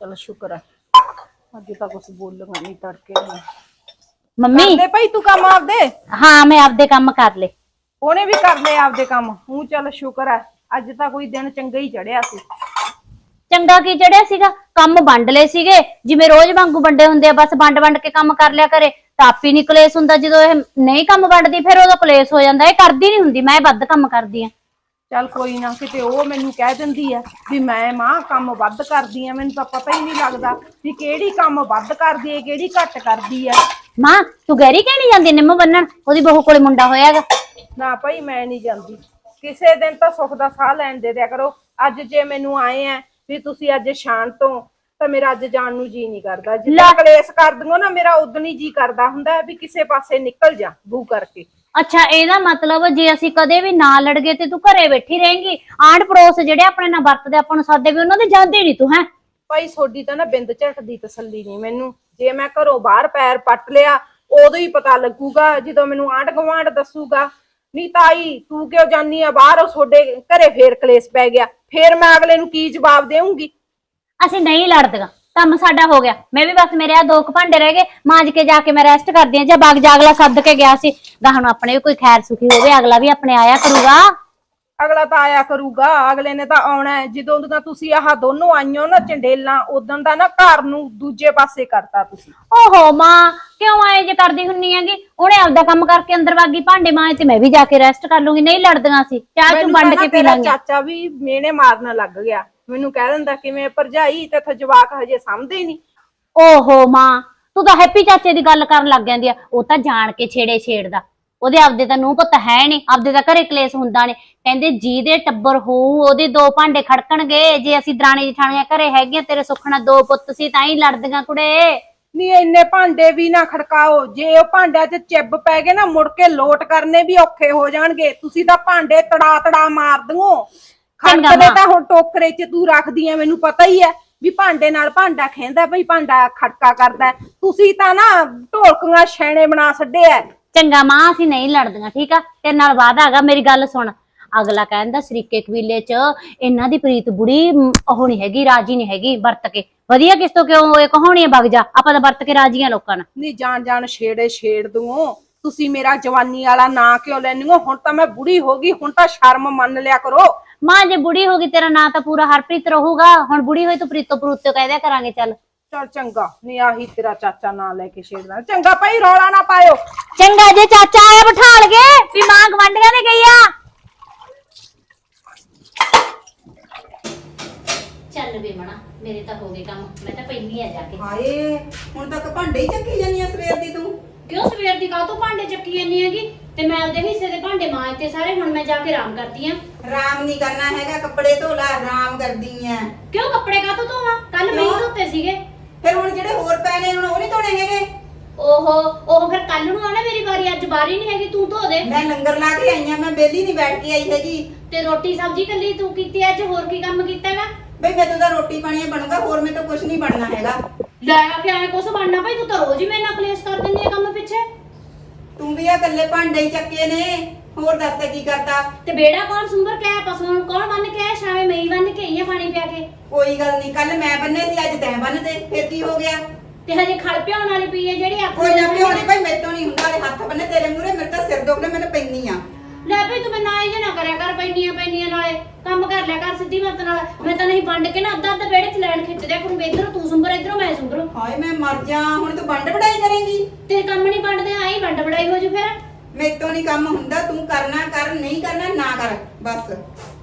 ਚਲ ਸ਼ੁਕਰ ਹੈ। ਅੱਜ ਤਾਂ ਕੁਝ ਬੋਲੂਗਾ ਨਹੀਂ ਤੜਕੇ ਨੂੰ। ਮੰਮੀ? ਕਰਦੇ ਭਾਈ ਤੂੰ ਕੰਮ ਆਪਦੇ? ਹਾਂ ਮੈਂ ਆਪਦੇ ਕੰਮ ਕਰ ਲੇ ਉਹਨੇ ਵੀ ਕਰ ਲਏ ਆਪਦੇ ਕੰਮ। ਹੂੰ ਚੱਲ ਸ਼ੁਕਰ ਹੈ। ਅੱਜ ਤਾਂ ਕੋਈ ਦਿਨ ਚੰਗਾ ਹੀ ਚੜਿਆ ਸੀ। ਚੰਗਾ ਕੀ ਚੜਿਆ ਸੀਗਾ? ਕੰਮ ਵੰਡ ਲਏ ਸੀਗੇ। ਜਿਵੇਂ ਰੋਜ਼ ਵਾਂਗੂ ਵੰਡੇ ਹੁੰਦੇ ਆ ਬਸ ਵੰਡ ਵੰਡ ਕੇ ਕੰਮ ਕਰ ਲਿਆ ਕਰੇ। ਤਾਂ ਆਪੀ ਨੀ ਕਲੇਸ਼ ਹੁੰਦਾ ਜਦੋਂ ਇਹ ਨਹੀਂ ਕੰਮ ਵੰਡਦੀ ਫਿਰ ਉਦੋਂ ਕਲੇਸ਼ ਹੋ ਜਾਂਦਾ। ਇਹ ਕਰਦੀ ਨਹੀਂ ਹੁੰਦੀ ਮੈਂ ਵੱਧ ਕੰਮ ਕਰਦੀ ਆ। ਚੱਲ ਕੋਈ ਨਾ ਕਿਤੇ ਉਹ ਮੈਨੂੰ ਕਹਿ ਦਿੰਦੀ ਆ ਵੀ ਮੈਂ ਮਾਂ ਕੰਮ ਵੱਧ ਕਰਦੀ ਆ ਮੈਨੂੰ ਤਾਂ ਪਤਾ ਹੀ ਨਹੀਂ ਲੱਗਦਾ ਵੀ ਕਿਹੜੀ ਕੰਮ ਵੱਧ ਕਰਦੀ ਹੈ ਕਿਹੜੀ ਘੱਟ ਕਰਦੀ ਹੈ ਮਾਂ ਤੂੰ ਗੈਰੀ ਕਹਿਣੀ ਜਾਂਦੀ ਨਿੰਮ ਬੰਨਣ? ਉਹਦੀ ਬਹੂ ਕੋਲੇ ਮੁੰਡਾ ਹੋਇਆਗਾ। ਨਾ ਭਾਈ ਮੈਂ ਨਹੀਂ ਜਾਂਦੀ। ਕਿਸੇ ਦਿਨ ਤਾਂ ਸੁੱਖ ਦਾ ਸਾਹ ਲੈਣ ਦੇ ਦਿਆ ਕਰੋ। ਅੱਜ ਜੇ ਮੈਨੂੰ ਆਏ ਆ ਵੀ ਤੁਸੀਂ ਅੱਜ ਸ਼ਾਨ ਤੋਂ ਤਾਂ ਮੇਰਾ ਅੱਜ ਜਾਣ ਨੂੰ ਜੀ ਨਹੀਂ ਕਰਦਾ। ਜਿੱਦਾਂ ਕਲੇਸ਼ ਕਰ ਦਿੰਗੋ ਨਾ ਮੇਰਾ ਉਦੋਂ ਹੀ ਜੀ ਕਰਦਾ ਹੁੰਦਾ ਵੀ ਕਿਸੇ ਪਾਸੇ ਨਿਕਲ ਜਾ ਬੂ ਕਰਕੇ। ਅੱਛਾ ਇਹਦਾ ਮਤਲਬ ਜੇ ਅਸੀਂ ਕਦੇ ਵੀ ਨਾ ਲੜ ਗਏ ਤੇ ਤੂੰ ਘਰੇ ਬੈਠੀ ਰਹੇਂਗੀ। ਆਂਢ ਪੜੋਸ ਜਿਹੜੇ ਆਪਣੇ ਨਾਲ ਵਰਤਦੇ ਆਪਾਂ ਨੂੰ ਸਾਦੇ ਵੀ ਉਹਨਾਂ ਦੇ ਜਾਂਦੇ ਨਹੀਂ ਤੂੰ ਹੈ? ਭਾਈ ਸੋਡੀ ਤਾਂ ਨਾ ਬਿੰਦ ਝਟ ਦੀ ਤਸੱਲੀ ਨਹੀਂ ਮੈਨੂੰ। ਜੇ ਮੈਂ ਘਰੋਂ ਬਾਹਰ ਪੈਰ ਪੱਟ ਲਿਆ ਉਦੋਂ ਹੀ ਪਤਾ ਲੱਗੂਗਾ ਜਦੋਂ ਮੈਨੂੰ ਆਂਢ ਗੁਆਂਢ ਦੱਸੂਗਾ ਨਹੀਂ ਤਾਈ ਤੂੰ ਕਿਉਂ ਜਾਨੀ ਆ ਬਾਹਰ? ਉਹ ਤੁਹਾਡੇ ਘਰੇ ਫੇਰ ਕਲੇਸ਼ ਪੈ ਗਿਆ। ਫੇਰ ਮੈਂ ਅਗਲੇ ਨੂੰ ਕੀ ਜਵਾਬ ਦੇਵਾਂਗੀ ਅਸੀਂ ਨਹੀਂ ਲੜਦੀਆਂ। ਕੰਮ ਸਾਡਾ ਹੋ ਗਿਆ। ਮੈਂ ਵੀ ਬਸ ਮੇਰੇ ਆ ਦੋ ਕੁ ਭਾਂਡੇ ਰਹਿ ਗਏ ਮਾਂਜ ਕੇ ਜਾ ਕੇ ਮੈਂ ਰੈਸਟ ਕਰਦੀ ਆ ਜਾਂ ਬਾਗ ਜਾ ਅਗਲਾ ਸੱਦ ਕੇ ਗਿਆ ਸੀ ਗਾਹ ਨੂੰ ਆਪਣੇ ਵੀ ਕੋਈ ਖੈਰ ਸੁਖੀ ਹੋਵੇ ਅਗਲਾ ਵੀ ਆਪਣੇ ਆਇਆ ਕਰੂਗਾ। ਅਗਲਾ ਤਾਂ ਆਇਆ ਕਰੂਗਾ ਅਗਲੇ ਨੇ ਤਾਂ ਆਉਣਾ ਹੈ। ਜਦੋਂ ਦਾ ਤੁਸੀਂ ਆਹ ਦੋਨੋਂ ਆਈਓ ਨਾ ਚੰਡੇਲਾਂ ਉਦੋਂ ਦਾ ਨਾ ਘਰ ਨੂੰ ਦੂਜੇ ਪਾਸੇ ਕਰਤਾ ਤੁਸੀਂ। ਓਹੋ ਮਾਂ ਕਿਉਂ ਆਏ ਜੇ ਕਰਦੀ ਹੁੰਨੀ ਹੈਗੀ? ਉਹਨੇ ਆਪਦਾ ਕੰਮ ਕਰਕੇ ਅੰਦਰ ਵਾਗੀ ਭਾਂਡੇ ਮਾਂਜ ਤੇ ਮੈਂ ਵੀ ਜਾ ਕੇ ਰੈਸਟ ਕਰ ਲੂੰਗੀ। ਨਹੀਂ ਲੜਦੀਆਂ ਸੀ ਚਾਹ ਚੂ ਮੈਨੂੰ ਵੰਡ ਤਾਂ ਨਾ ਕੇ ਪੀ ਤੇਰਾ ਲਾਂਗੇ। ਚਾਚਾ ਵੀ ਮੇਨੇ ਮਾਰਨ ਲੱਗ ਗਿਆ। ਮੈਨੂੰ ਕਹਿ ਦਿੰਦਾ ਕਿਵੇਂ ਭਰਜਾਈ ਤੇ ਥ ਜਵਾਕ ਹਜੇ ਸਮਝਦੇ ਨਹੀਂ। ਓਹੋ ਮਾਂ ਤੂੰ ਤਾਂ ਹੈਪੀ ਚਾਚੇ ਦੀ ਗੱਲ ਕਰਨ ਲੱਗ ਜਾਂਦੀ ਆ। ਉਹ ਤਾਂ ਜਾਣ ਕੇ ਛੇੜੇ ਛੇੜਦਾ। ਉਹਦੇ ਆਪਦੇ ਤਾਂ ਨੂੰ ਪੁੱਤ ਹੈ ਨਹੀਂ ਆਪਦੇ ਤਾਂ ਘਰੇ ਕਲੇਸ਼ ਹੁੰਦਾ ਨੇ। ਕਹਿੰਦੇ ਜੀ ਦੇ ਟੱਬਰ ਹੋਊ ਉਹਦੇ ਦੋ ਭਾਂਡੇ ਖੜਕਣਗੇ। ਜੇ ਅਸੀਂ ਦਰਾਣੀ ਜਠਾਣੀਆਂ ਘਰੇ ਹੈਗੀਆਂ ਤੇਰੇ ਸੁਖਣਾ ਦੋ ਪੁੱਤ ਸੀ ਤਾਂ ਹੀ ਲੜਦੀਆਂ ਕੁੜੇ। ਨਹੀਂ ਇੰਨੇ ਭਾਂਡੇ ਵੀ ਨਾ ਖੜਕਾਓ। ਜੇ ਉਹ ਭਾਂਡਿਆਂ 'ਚ ਚਿੱਬ ਪੈ ਗਏ ਨਾ ਮੁੜ ਕੇ ਲੋਟ ਕਰਨੇ ਵੀ ਔਖੇ ਹੋ ਜਾਣਗੇ। ਤੁਸੀਂ ਤਾਂ ਭਾਂਡੇ ਤੜਾ ਤੜਾ ਮਾਰ ਦਿਓ ਚੰਗਾ ਖੜਕਦੇ ਮਾਂ। ਤਾਂ ਹੁਣ ਟੋਕਰੇ 'ਚ ਤੂੰ ਰੱਖਦੀ ਐ ਮੈਨੂੰ ਪਤਾ ਹੀ ਐ ਵੀ ਭਾਂਡੇ ਨਾਲ ਭਾਂਡਾ ਖੇਂਦਾ ਭਈ ਭਾਂਡਾ ਖੜਕਾ ਕਰਦਾ ਹੈ। ਤੁਸੀਂ ਤਾਂ ਨਾ ਢੋਲਕੀਆਂ ਛੈਣੇ ਬਣਾ ਛੱਡੇ ਐ। ਚੰਗਾ ਮਾਂ ਅਸੀਂ ਨਹੀਂ ਲੜਦੀਆਂ ਠੀਕ ਆ? ਤੇਰੇ ਨਾਲ ਵਾਦਾ ਹੈਗਾ ਮੇਰੀ ਗੱਲ ਸੁਣ। ਅਗਲਾ ਕਹਿੰਦਾ ਸ਼ਰੀਕੇ ਕਬੀਲੇ ਚ ਇਹਨਾਂ ਦੀ ਪ੍ਰੀਤ ਬੁੜੀ ਮ, ਉਹ ਨਹੀਂ ਹੈਗੀ ਰਾਜੀ ਨਹੀਂ ਹੈਗੀ ਵਰਤ ਕੇ। ਵਧੀਆ ਕਿਸ ਤੋਂ ਕਿਉਂ ਇਹ ਕਹਾਣੀ ਵਗ ਜਾ। ਆਪਾਂ ਤਾਂ ਵਰਤ ਕੇ ਰਾਜੀਆਂ ਲੋਕਾਂ ਨਾਲ। ਨਹੀਂ ਜਾਣ ਜਾਣ ਛੇੜੇ ਛੇੜ ਦੂਓ ਤੁਸੀਂ ਮੇਰਾ ਜਵਾਨੀ ਵਾਲਾ ਨਾਂ ਕਿਉਂ ਲੈਣੀਓ ਹੁਣ ਤਾਂ ਮੈਂ ਬੁੜੀ ਹੋ ਗਈ ਹੁਣ ਤਾਂ ਸ਼ਰਮ ਮੰਨ ਲਿਆ ਕਰੋ। ਮਾਂ ਜੇ ਬੁੜੀ ਹੋ ਗਈ ਤੇਰਾ ਨਾਂ ਤਾਂ ਪੂਰਾ ਹਰਪ੍ਰੀਤ ਰਹੂਗਾ। ਹੁਣ ਬੁੜੀ ਹੋਈ ਤੂੰ ਪ੍ਰੀਤੋ ਪ੍ਰੂਤੋ ਕਹਿ ਦਿਆ ਕਰਾਂਗੇ ਚੱਲ। ਚਲ ਚੰਗਾ ਨਹੀਂ ਆਹੀ ਤੇਰਾ ਚਾਚਾ ਨਾਂ ਲੈ ਕੇ ਛੇੜਦਾ ਚੰਗਾ ਭਾਈ ਰੌਲਾ ਨਾ ਪਾਇਓ। ਚੰਗਾ ਜੇ ਚਾਚਾ ਆਇਆ ਬਿਠਾ ਲਗੇ ਵੀ ਮਾਂ ਗਵੰਡੀਆਂ ਨੇ ਗਈ ਆ। ਚੱਲ ਵੇ ਮਣਾ ਮੇਰੇ ਤਾਂ ਹੋ ਗਏ ਕੰਮ ਮੈਂ ਤਾਂ ਪੈਣੀ ਆ ਜਾ ਕੇ। ਹਾਏ ਹੁਣ ਤੱਕ ਭਾਂਡੇ ਹੀ ਚੱਕੀ ਜਾਨੀ ਆ ਸਵੇਰ ਦੀ ਤੂੰ। ਕਿਉਂ ਸਵੇਰ ਦੀ ਕਾਹ ਤੋਂ ਭਾਂਡੇ ਚੱਕੀ ਜਾਂਦੀ ਹੈਗੀ? ਤੇ ਮੈਂ ਉਹਦੇ ਹਿੱਸੇ ਦੇ ਭਾਂਡੇ ਮਾਂਜਤੇ ਸਾਰੇ ਹੁਣ ਮੈਂ ਜਾ ਕੇ ਆਰਾਮ ਕਰਦੀ ਆ। ਆਰਾਮ ਨਹੀਂ ਕਰਨਾ ਹੈਗਾ ਕੱਪੜੇ ਧੋ ਲੈ ਆਰਾਮ ਕਰਦੀ ਆ ਕਿਉਂ ਕੱਪੜੇ ਕਾਹ ਤੋਂ ਧੋਵਾਂ? ਕੱਲ ਮੈਂ ਹੀ ਕਿਉਂ? ਧੋਤੇ ਸੀਗੇ। ਫਿਰ ਹੁਣ ਜਿਹੜੇ ਹੋਰ ਪਏ ਨੇ ਹੁਣ ਉਹ ਨਹੀਂ ਧੋਣੇ ਹੈਗੇ? ਓਹੋ ਉਹ ਫਿਰ ਕੱਲ ਨੂੰ ਆਣਾ ਮੇਰੀ ਵਾਰੀ ਅੱਜ ਵਾਰੀ ਨਹੀਂ ਹੈਗੀ ਤੂੰ ਧੋ ਦੇ। ਮੈਂ ਲੰਗਰ ਲਾ ਕੇ ਆਈ ਆ ਮੈਂ ਬੇਲੀ ਨਹੀਂ ਬੈਠ ਕੇ ਆਈ ਹੈਗੀ। ਤੇ ਰੋਟੀ ਸਬਜ਼ੀ ਕੱਲੀ ਤੂੰ ਕੀਤੀ ਅੱਜ ਹੋਰ ਕੀ ਕੰਮ ਕੀਤਾ ਹੈਗਾ ਬਈ ਮੈਨੂੰ ਤਾਂ ਰੋਟੀ ਪਾਣੀ ਬਣੂਗਾ ਹੋਰ ਮੇਰੇ ਤੋਂ ਕੁਝ ਨਹੀਂ ਬਣਨਾ ਹੈਗਾ। ਲੈ ਆ ਕੇ ਐਵੇਂ ਕੁਛ ਬਣਨਾ ਭਾਈ ਤੂੰ ਤਾਂ ਰੋਜ਼ ਹੀ ਮੇਰੇ ਨਾਲ ਕਲੇਸ਼ ਕਰ ਦਿੰਦੀ ਹੈ ਕੰਮ ਪਿੱਛੇ। ਤੂੰ ਵੀ ਆ ਇਕੱਲੇ ਭਾਂਡੇ ਹੀ ਚੱਕੇ ਨੇ। ਹੋਰ ਦੱਸ ਤੇ ਕੀ ਕਰਦਾ? ਤੇ ਬੇੜਾ ਕੌਣ ਸੁੰਬਰ ਕੇ ਆਇਆ ਪਸ਼ੂਆਂ ਨੂੰ? ਕੌਣ ਬੰਨ ਕੇ ਆਇਆ? ਸ਼ਾਮੇ ਮਈ ਬੰਨ ਕੇ ਆਈ ਆ ਪਾਣੀ ਪਿਆ ਕੇ। ਕੋਈ ਗੱਲ ਨਹੀਂ ਕੱਲ ਮੈਂ ਬੰਨੇ ਸੀ ਅੱਜ ਤੈਂ ਬੰਨ ਦੇ। ਫਿਰ ਕੀ ਹੋ ਗਿਆ? ਤੇ ਹਜੇ ਖਲ ਪਿਆਉਣ ਵਾਲੀ ਪਈ ਹੈ ਜਿਹੜੀ ਆਪ ਕੋਈ ਨਾ ਪਿਓ ਨਹੀਂ ਭਾਈ ਮੇਰੇ ਤੋਂ ਨਹੀਂ ਹੁੰਦਾ ਇਹ ਹੱਥ ਬੰਨੇ ਤੇਰੇ ਮੂਹਰੇ ਮੇਰੇ ਤਾਂ ਸਿਰ ਦੁਖਦਾ ਮੈਨੂੰ ਪੈਣੀ ਆ ਲੈ ਭਾਈ ਤੂੰ ਮੈਨੂੰ ਆਏ ਜੇ ਨਾ ਕਰਿਆ ਕਰ ਪੈਨੀਆਂ ਪੈਨੀਆਂ ਨਾਲੇ। ਕੰਮ ਕਰ ਲਿਆ ਕਰ ਸਿੱਧੀ ਮੱਤ ਨਾਲ। ਮੈਂ ਤਾਂ ਨਹੀਂ ਵੰਡ ਕੇ ਨਾ ਅੱਧਾ ਅੱਧਾ ਬੇੜੇ ਚ ਲੈਣ ਖਿੱਚ ਦਿਆ ਕਰੂੰ ਇਧਰੋਂ ਤੂੰ ਸੁੰਬਰ ਇਧਰੋਂ ਮੈਂ ਸੁੰਬਰ। ਹਾਏ ਮੈਂ ਮਰ ਜਾ ਹੁਣ ਤੂੰ ਵੰਡ ਵਡਾਈ ਕਰੇਂਗੀ? ਤੇਰੇ ਕੰਮ ਨਹੀਂ ਵੰਡਦੇ ਆਈ ਵੰਡ ਬੜਾਈ ਹੋ ਜੂ ਫਿਰ। ਮੇਰੇ ਤੋਂ ਨਹੀਂ ਕੰਮ ਹੁੰਦਾ ਤੂੰ ਕਰਨਾ ਕਰ ਨਹੀਂ ਕਰਨਾ ਨਾ ਕਰ ਬਸ।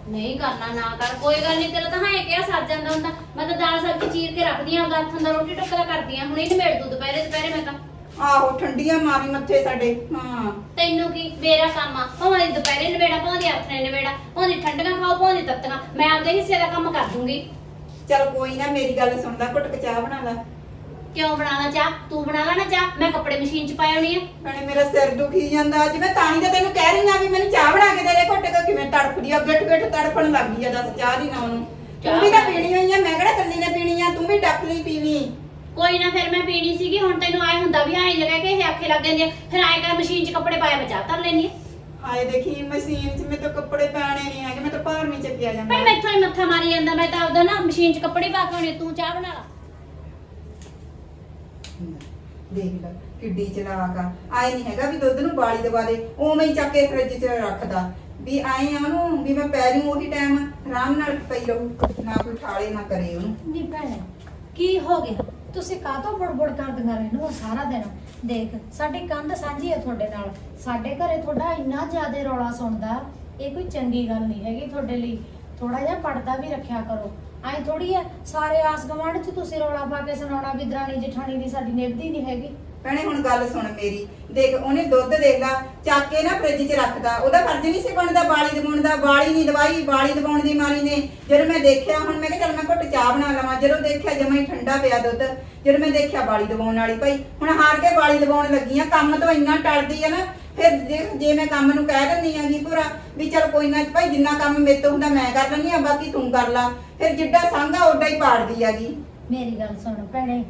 ਨਹੀਂ ਕਰਨਾ ਨਾ ਕਰ ਕੋਈ ਗੱਲ ਨਹੀਂ ਤੇਰਾ ਤਾਂ ਹਾਂ ਕਿਹਾ ਸਰ ਜਾਂਦਾ ਹੁੰਦਾ। ਮੈਂ ਤਾਂ ਦਾਲ ਸਬਜ਼ੀ ਚੀਰ ਕੇ ਰੱਖਦੀ ਆਂ ਹੱਥਾਂ ਦਾ ਰੋਟੀ ਟੁੱਕਰਾ ਕਰਦੀ ਆਂ ਹੁਣ ਹੀ ਨਿਬੇੜ ਦੂ ਦੁਪਹਿਰੇ ਦੁਪਹਿਰੇ ਮੈਂ ਤਾਂ। ਆਹੋ ਠੰਡੀਆਂ ਮਾਰੀ ਮੱਥੇ ਸਾਡੇ ਹਾਂ। ਤੈਨੂੰ ਕੀ ਮੇਰਾ ਕੰਮ ਆ ਭਾਵੇਂ ਦੁਪਹਿਰੇ ਨਿਬੇੜਾ ਭਾਵੇਂ ਨੇ ਨਿਬੇੜਾ ਭਾਵੇਂ ਠੰਡੀਆਂ ਖਾਓ ਭਾਵੇਂ ਤੱਤੀਆਂ ਮੈਂ ਆਪਦੇ ਹਿੱਸੇ ਦਾ ਕੰਮ ਕਰ ਦੂੰਗੀ। ਚੱਲ ਕੋਈ ਨਾ ਮੇਰੀ ਗੱਲ ਸੁਣਦਾ ਘੁੱਟ ਚਾਹ ਬਣਾ ਲੈ। ਕਿਉਂ ਬਣਾਣਾ ਚਾਹ? ਤੂੰ ਬਣਾ ਲੈ ਨਾ ਚਾਹ। ਮੈਂ ਕੱਪੜੇ ਮਸ਼ੀਨ 'ਚ ਪਾਏ ਹੋਣੀ ਆ। ਭੈਣੇ ਮੇਰਾ ਸਿਰ ਦੁਖੀ ਜਾਂਦਾ ਅੱਜ। ਮੈਂ ਤਾਂ ਹੀ ਤਾਂ ਤੈਨੂੰ ਕਹਿ ਰਹੀ ਆ ਵੀ ਮੈਨੂੰ ਚਾਹ ਬਣਾ ਕੇ ਦੇ ਦੇ ਘੁੱਟ ਕੇ ਕਿਵੇਂ ਤੜਫਦੀ ਆ। ਗਿੱਟ ਗਿੱਟ ਤੜਫਣ ਲੱਗ ਗਈ ਆ ਦੱਸ ਚਾਹ ਦੀ ਨਾ ਉਹਨੂੰ। ਤੂੰ ਵੀ ਤਾਂ ਪੀਣੀ ਹੋਈ ਆ ਮੈਂ ਕਿਹੜਾ ਕੱਲੀ ਨੇ ਪੀਣੀ ਆ? ਤੂੰ ਵੀ ਡੱਕ ਲਈ ਪੀਵੀਂ। ਕੋਈ ਨਾ ਫਿਰ ਮੈਂ ਪੀਣੀ ਸੀਗੀ ਹੁਣ ਤੈਨੂੰ ਆਏ ਹੁੰਦਾ ਵੀ ਆਏ ਜਗ੍ਹਾ ਕਿ ਇਹ ਆਖੇ ਲੱਗ ਜਾਂਦੀ ਆ। ਫਿਰ ਆਏ ਕਰ ਮਸ਼ੀਨ 'ਚ ਕੱਪੜੇ ਪਾਏ ਬਚਾ ਧਰ ਲੈਣੀ ਹਾਏ ਦੇਖੀ ਮਸ਼ੀਨ 'ਚ ਮੇਰੇ ਤੋਂ ਕੱਪੜੇ ਪੈਣੇ ਨਹੀਂ ਹੈਗੇ ਮੈਂ ਤਾਂ ਭਾਰ ਨਹੀਂ ਚੱਕਿਆ ਜਾਂਦਾ। ਭਾਈ ਮੈਥੋਂ ਹੀ ਮੱਥਾ ਮਾਰੀ ਜਾਂਦਾ ਮੈਂ ਤਾਂ ਆਪਦਾ ਨਾ ਮਸ਼ੀਨ 'ਚ ਕੱਪੜੇ ਪਾ ਕੇ ਆਉਣੇ ਤੂੰ ਚਾਹ ਬਣਾ ਲਾ। ਦੇਖ ਲੈ, ਕਿੱਡੀ ਚਲਾਕ ਆ। ਆਏ ਨਹੀਂ ਹੈਗਾ ਵੀ ਦੁੱਧ ਨੂੰ ਬਾਲੀ ਦਵਾ ਦੇ, ਉਵੇਂ ਹੀ ਚੱਕ ਕੇ ਫ੍ਰਿਜ 'ਚ ਰੱਖਦਾ। ਵੀ ਆਏ ਆ ਉਹਨੂੰ, ਵੀ ਮੈਂ ਪੈ ਜੂ ਉਹੀ ਟਾਈਮ ਆਰਾਮ ਨਾਲ ਪਈ ਰਹੂ, ਨਾ ਕੋਈ ਠਾਲੇ, ਨਾ ਕਰੇ ਉਹਨੂੰ। ਨੀ ਭੈਣੇ, ਕੀ ਹੋ ਗਿਆ? ਤੁਸੀਂ ਕਾਹਤੋਂ ਬੜਬੜ ਕਰਦੀਆਂ ਰਹਿੰਦੇ ਹੋ ਸਾਰਾ ਦਿਨ? ਦੇਖ, ਸਾਡੀ ਕੰਧ ਸਾਂਝੀ ਹੈ ਤੁਹਾਡੇ ਨਾਲ। ਸਾਡੇ ਘਰੇ ਤੁਹਾਡਾ ਇੰਨਾ ਜ਼ਿਆਦਾ ਰੌਲਾ ਸੁਣਦਾ, ਇਹ ਕੋਈ ਚੰਗੀ ਗੱਲ ਨਹੀਂ ਹੈਗੀ ਤੁਹਾਡੇ ਲਈ। ਥੋੜਾ ਜਿਹਾ ਪੜਦਾ ਵੀ ਰੱਖਿਆ ਕਰੋ। ਐ ਥੋੜੀ ਹੈ ਸਾਰੇ ਆਸ ਗਵਾਂਢ ਚ ਤੁਸੀਂ ਰੌਲਾ ਪਾ ਕੇ ਸੁਣਾਉਣਾ ਵੀ ਦਰਾਣੀ ਜਠਾਣੀ ਦੀ ਸਾਡੀ ਨਿਭਦੀ ਨਹੀਂ ਹੈਗੀ। ਭੈਣੇ, ਹੁਣ ਗੱਲ ਸੁਣ ਮੇਰੀ। ਦੇਖ, ਉਹਨੇ ਦੁੱਧ ਦੇਖ ਚੱਕ ਕੇ ਨਾ ਫ੍ਰਿਜ 'ਚ ਰੱਖਦਾ। ਉਹਦਾ ਫਰਜ਼ ਨਹੀਂ ਸੀ ਬਣਦਾ ਬਾਲੀ ਦਵਾਉਣ ਦਾ ਬਾਲੀ ਨਹੀਂ ਦਵਾਈ ਬਾਲੀ ਦਵਾਉਣ ਦੀ ਮਾਰੀ ਨੇ। ਜਦੋਂ ਮੈਂ ਦੇਖਿਆ, ਹੁਣ ਮੈਂ ਕਿਹਾ ਚੱਲ ਮੈਂ ਘੁੱਟ ਚਾਹ ਬਣਾ ਲਵਾਂ। ਜਦੋਂ ਦੇਖਿਆ ਜਮਾ ਹੀ ਠੰਡਾ ਪਿਆ ਦੁੱਧ, ਜਦੋਂ ਮੈਂ ਦੇਖਿਆ ਬਾਲੀ ਦਵਾਉਣ ਵਾਲੀ, ਭਾਈ ਹੁਣ ਹਾਰ ਕੇ ਬਾਲੀ ਦਵਾਉਣ ਲੱਗੀ ਆ ਕੰਮ ਤੋਂ ਇੰਨਾ ਟਲਦੀ ਆ ਨਾ ਫਿਰ ਜੇ ਜੇ ਮੈਂ ਕੰਮ ਨੂੰ ਕਹਿ ਦਿੰਦੀ ਆਂਗੀ ਭੁਰਾ, ਵੀ ਚੱਲ ਕੋਈ ਨਾ ਭਾਈ ਜਿੰਨਾ ਕੰਮ ਮੇਰੇ ਤੋਂ ਹੁੰਦਾ ਮੈਂ ਕਰ ਲੈਂਦੀ ਆ ਬਾਕੀ ਤੂੰ ਕਰ ਲਾ। ਫਿਰ ਜਿੱਡਾ ਸੰਘਾ ਓਡਾ ਹੀ ਪਾੜਦੀ ਆਗੀ ਮੇਰੀ ਗੱਲ ਸੁਣ ਭੈਣੇ,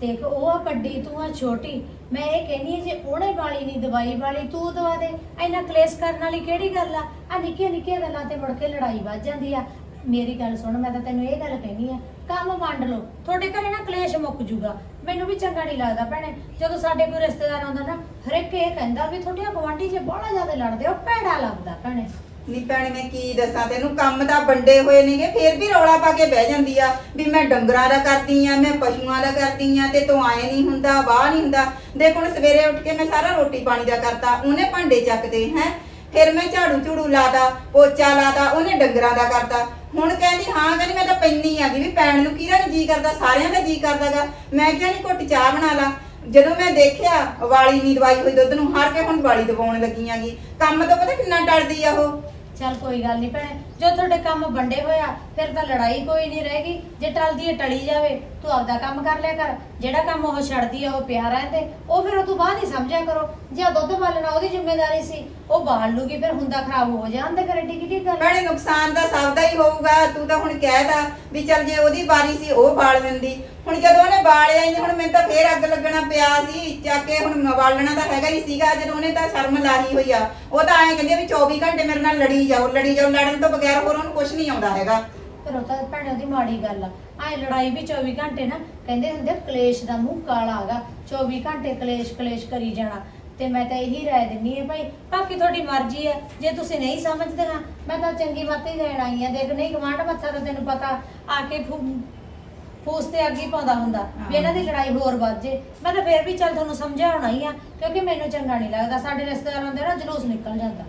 ਦੇਖ, ਉਹ ਆ ਵੱਡੀ, ਤੂੰ ਆ ਛੋਟੀ। ਮੈਂ ਇਹ ਕਹਿੰਦੀ ਹਾਂ, ਜੇ ਉਹਨੇ ਵਾਲੀ ਨਹੀਂ ਦਵਾਈ ਵਾਲੀ, ਤੂੰ ਦਵਾ ਦੇ। ਇੰਨਾ ਕਲੇਸ਼ ਕਰਨ ਵਾਲੀ ਕਿਹੜੀ ਗੱਲ ਆ? ਆ ਨਿੱਕੀਆਂ ਨਿੱਕੀਆਂ ਗੱਲਾਂ ਤੇ ਮੁੜ ਕੇ ਲੜਾਈ ਵੱਜ ਜਾਂਦੀ ਆ। ਮੇਰੀ ਗੱਲ ਸੁਣ, ਮੈਂ ਤਾਂ ਤੈਨੂੰ ਇਹ ਗੱਲ ਕਹਿੰਦੀ ਆ ਕੰਮ ਵੰਡ ਲਓ। ਤੁਹਾਡੇ ਘਰੇ ਨਾ ਕਲੇਸ਼ ਮੁੱਕ ਜੂਗਾ। ਮੈਨੂੰ ਵੀ ਚੰਗਾ ਨਹੀਂ ਲੱਗਦਾ ਭੈਣੇ। ਜਦੋਂ ਸਾਡੇ ਕੋਈ ਰਿਸ਼ਤੇਦਾਰ ਆਉਂਦਾ ਨਾ, ਹਰੇਕ ਇਹ ਕਹਿੰਦਾ ਵੀ ਤੁਹਾਡੀਆਂ ਗਵਾਂਢੀ ਜੇ ਬੜਾ ਜ਼ਿਆਦਾ ਲੜਦੇ ਹੋ ਭੈੜਾ ਲੱਗਦਾ ਭੈਣੇ। ਨੀ ਭੈਣ, ਮੈਂ ਕੀ ਦੱਸਾਂ? ਤੈਨੂੰ ਕੰਮ ਤਾਂ ਵੰਡੇ ਹੋਏ ਨੇਗੇ, ਫੇਰ ਵੀ ਰੌਲਾ ਪਾ ਕੇ ਬਹਿ ਜਾਂਦੀ ਆ ਵੀ ਮੈਂ ਡੰਗਰਾਂ ਦਾ ਕਰਦੀ ਆ, ਮੈਂ ਪਸ਼ੂਆਂ ਦਾ ਕਰਦੀ ਆ, ਤੇ ਤੂੰ ਆਏ ਨਹੀਂ ਹੁੰਦਾ, ਵਾਹ ਨਹੀਂ ਹੁੰਦਾ। ਦੇਖ ਹੁਣ ਸਵੇਰੇ ਉੱਠ ਕੇ ਮੈਂ ਸਾਰਾ ਰੋਟੀ ਪਾਣੀ ਦਾ ਕਰਤਾ, ਉਹਨੇ ਭਾਂਡੇ ਚੱਕਦੇ, ਹੈ? ਫਿਰ ਮੈਂ ਝਾੜੂ ਝੂੜੂ ਲਾਦਾ, ਪੋਚਾ ਲਾਦਾ, ਉਹਨੇ ਡੰਗਰਾਂ ਦਾ ਕਰਤਾ। ਹੁਣ ਕਹਿੰਦੀ, ਹਾਂ, ਕਹਿੰਦੀ, ਮੈਂ ਤਾਂ ਪੈਣੀ ਆ ਵੀ ਪੈਣ ਨੂੰ ਕਿਹਦਾ ਨੀ ਜੀ ਕਰਦਾ, ਸਾਰਿਆਂ ਦਾ ਜੀ ਕਰਦਾਗਾ। ਮੈਂ ਕਿਹਾ ਨੀ ਘੁੱਟ ਚਾਹ ਬਣਾ ਲਾ। ਜਦੋਂ ਮੈਂ ਦੇਖਿਆ, ਵਾਲੀ ਨਹੀਂ ਦਵਾਈ ਹੋਈ ਦੁੱਧ ਨੂੰ, ਹਾਰ ਕੇ ਹੁਣ ਵਾਲੀ ਦਵਾਉਣ ਲੱਗੀ ਆਂਗੀ ਕੰਮ ਤੋਂ ਪਤਾ ਕਿੰਨਾ ਡਰਦੀ ਆ ਉਹ? ਚੱਲ ਕੋਈ ਗੱਲ ਨਹੀਂ ਭੈਣੇ ਜੋ ਤੁਹਾਡੇ ਕੰਮ ਵੰਡੇ ਹੋਇਆ ਫਿਰ ਤਾਂ ਲੜਾਈ ਕੋਈ ਨਹੀਂ ਰਹੇਗੀ ਜੇ ਟਲਦੀ ਹੈ ਟਲੀ ਜਾਵੇ ਤੂੰ ਆਪਦਾ ਕੰਮ ਕਰ ਲਿਆ ਕਰ। ਜਿਹੜਾ ਕੰਮ ਉਹ ਛੱਡਦੀ ਆ ਉਹ ਪਿਆ ਰਹਿੰਦੇ। ਉਹ ਫਿਰ ਉਹ ਤੋਂ ਬਾਅਦ ਹੀ ਸਮਝਿਆ ਕਰੋ। ਜੇ ਦੁੱਧ ਬਾਲਣਾ ਉਹਦੀ ਜ਼ਿੰਮੇਵਾਰੀ ਸੀ। ਉਹ ਬਾਲ ਲੂਗੀ ਫਿਰ ਹੁੰਦਾ ਖਰਾਬ ਹੋ ਜਾਂਦੇ ਘਰੇ ਟਿਕੀ ਟਿਕੀ ਗੱਲ? ਭੈਣੇ ਨੁਕਸਾਨ ਤਾਂ ਸਭ ਦਾ ਹੀ ਹੋਊਗਾ। ਤੂੰ ਤਾਂ ਹੁਣ ਕਹਿਦਾ ਵੀ ਚੱਲ ਜੇ ਉਹਦੀ ਵਾਰੀ ਸੀ ਉਹ ਬਾਲ ਦਿੰਦੀ। ਹੁਣ ਜਦੋਂ ਉਹਨੇ ਬਾਲਿਆ ਹੀ ਨਹੀਂ, ਹੁਣ ਮੈਨੂੰ ਤਾਂ ਫੇਰ ਅੱਗ ਲੱਗਣਾ ਪਿਆ ਸੀ। ਚੱਕ ਕੇ ਹੁਣ ਬਾਲਣਾ ਤਾਂ ਹੈਗਾ ਹੀ ਸੀਗਾ। ਜਦੋਂ ਉਹਨੇ ਤਾਂ ਸ਼ਰਮ ਲਾਹੀ ਹੋਈ ਆ ਉਹ ਤਾਂ ਐਂ ਕਹਿੰਦੀ ਆ ਵੀ 24 ਘੰਟੇ ਮੇਰੇ ਨਾਲ ਲੜੀ ਜਾਓ ਲੜੀ ਜਾਓ। ਲੜਨ ਤੋਂ ਬਗੈਰ ਹੋਰ ਉਹਨੂੰ ਕੁਝ ਨਹੀਂ ਆਉਂਦਾ ਹੈਗਾ। ਫਿਰ ਉਹ ਤਾਂ ਭੈਣੇ ਉਹਦੀ ਮਾੜੀ ਗੱਲ ਆ। ਐ ਲੜਾਈ ਵੀ 24 ਘੰਟੇ ਨਾ ਕਹਿੰਦੇ ਹੁੰਦੇ ਆ, ਕਲੇਸ਼ ਦਾ ਮੂੰਹ ਕਾਲਾ ਹੈਗਾ। 24 ਘੰਟੇ ਕਲੇਸ਼ ਕਲੇਸ਼ ਕਰੀ ਜਾਣਾ। ਤੇ ਮੈਂ ਤਾਂ ਇਹੀ ਰਾਏ ਦਿੰਨੀ ਹੈ ਭਾਈ ਬਾਕੀ ਤੁਹਾਡੀ ਮਰਜ਼ੀ ਹੈ ਜੇ ਤੁਸੀਂ ਨਹੀਂ ਸਮਝਦੇ ਹਾਂ ਮੈਂ ਤਾਂ ਚੰਗੀ ਮੱਤ ਹੀ ਦੇਣ ਆਈ ਆ। ਦੇਖ ਨਹੀਂ ਗਵਾਂਢ ਮੱਥਾ ਤਾਂ ਤੈਨੂੰ ਪਤਾ ਆ ਕੇ ਫੂ- ਫੂਸ ਤੇ ਅੱਗੇ ਪਾਉਂਦਾ ਹੁੰਦਾ। ਵੀ ਇਹਨਾਂ ਦੀ ਲੜਾਈ ਹੋਰ ਵੱਧ ਜੇ। ਮੈਂ ਤਾਂ ਫੇਰ ਵੀ ਚੱਲ ਤੁਹਾਨੂੰ ਸਮਝਾਉਣਾ ਹੀ ਆ ਕਿਉਂਕਿ ਮੈਨੂੰ ਚੰਗਾ ਨਹੀਂ ਲੱਗਦਾ। ਸਾਡੇ ਰਿਸ਼ਤੇਦਾਰਾਂ ਦੇ ਨਾ ਜਲੂਸ ਨਿਕਲ ਜਾਂਦਾ।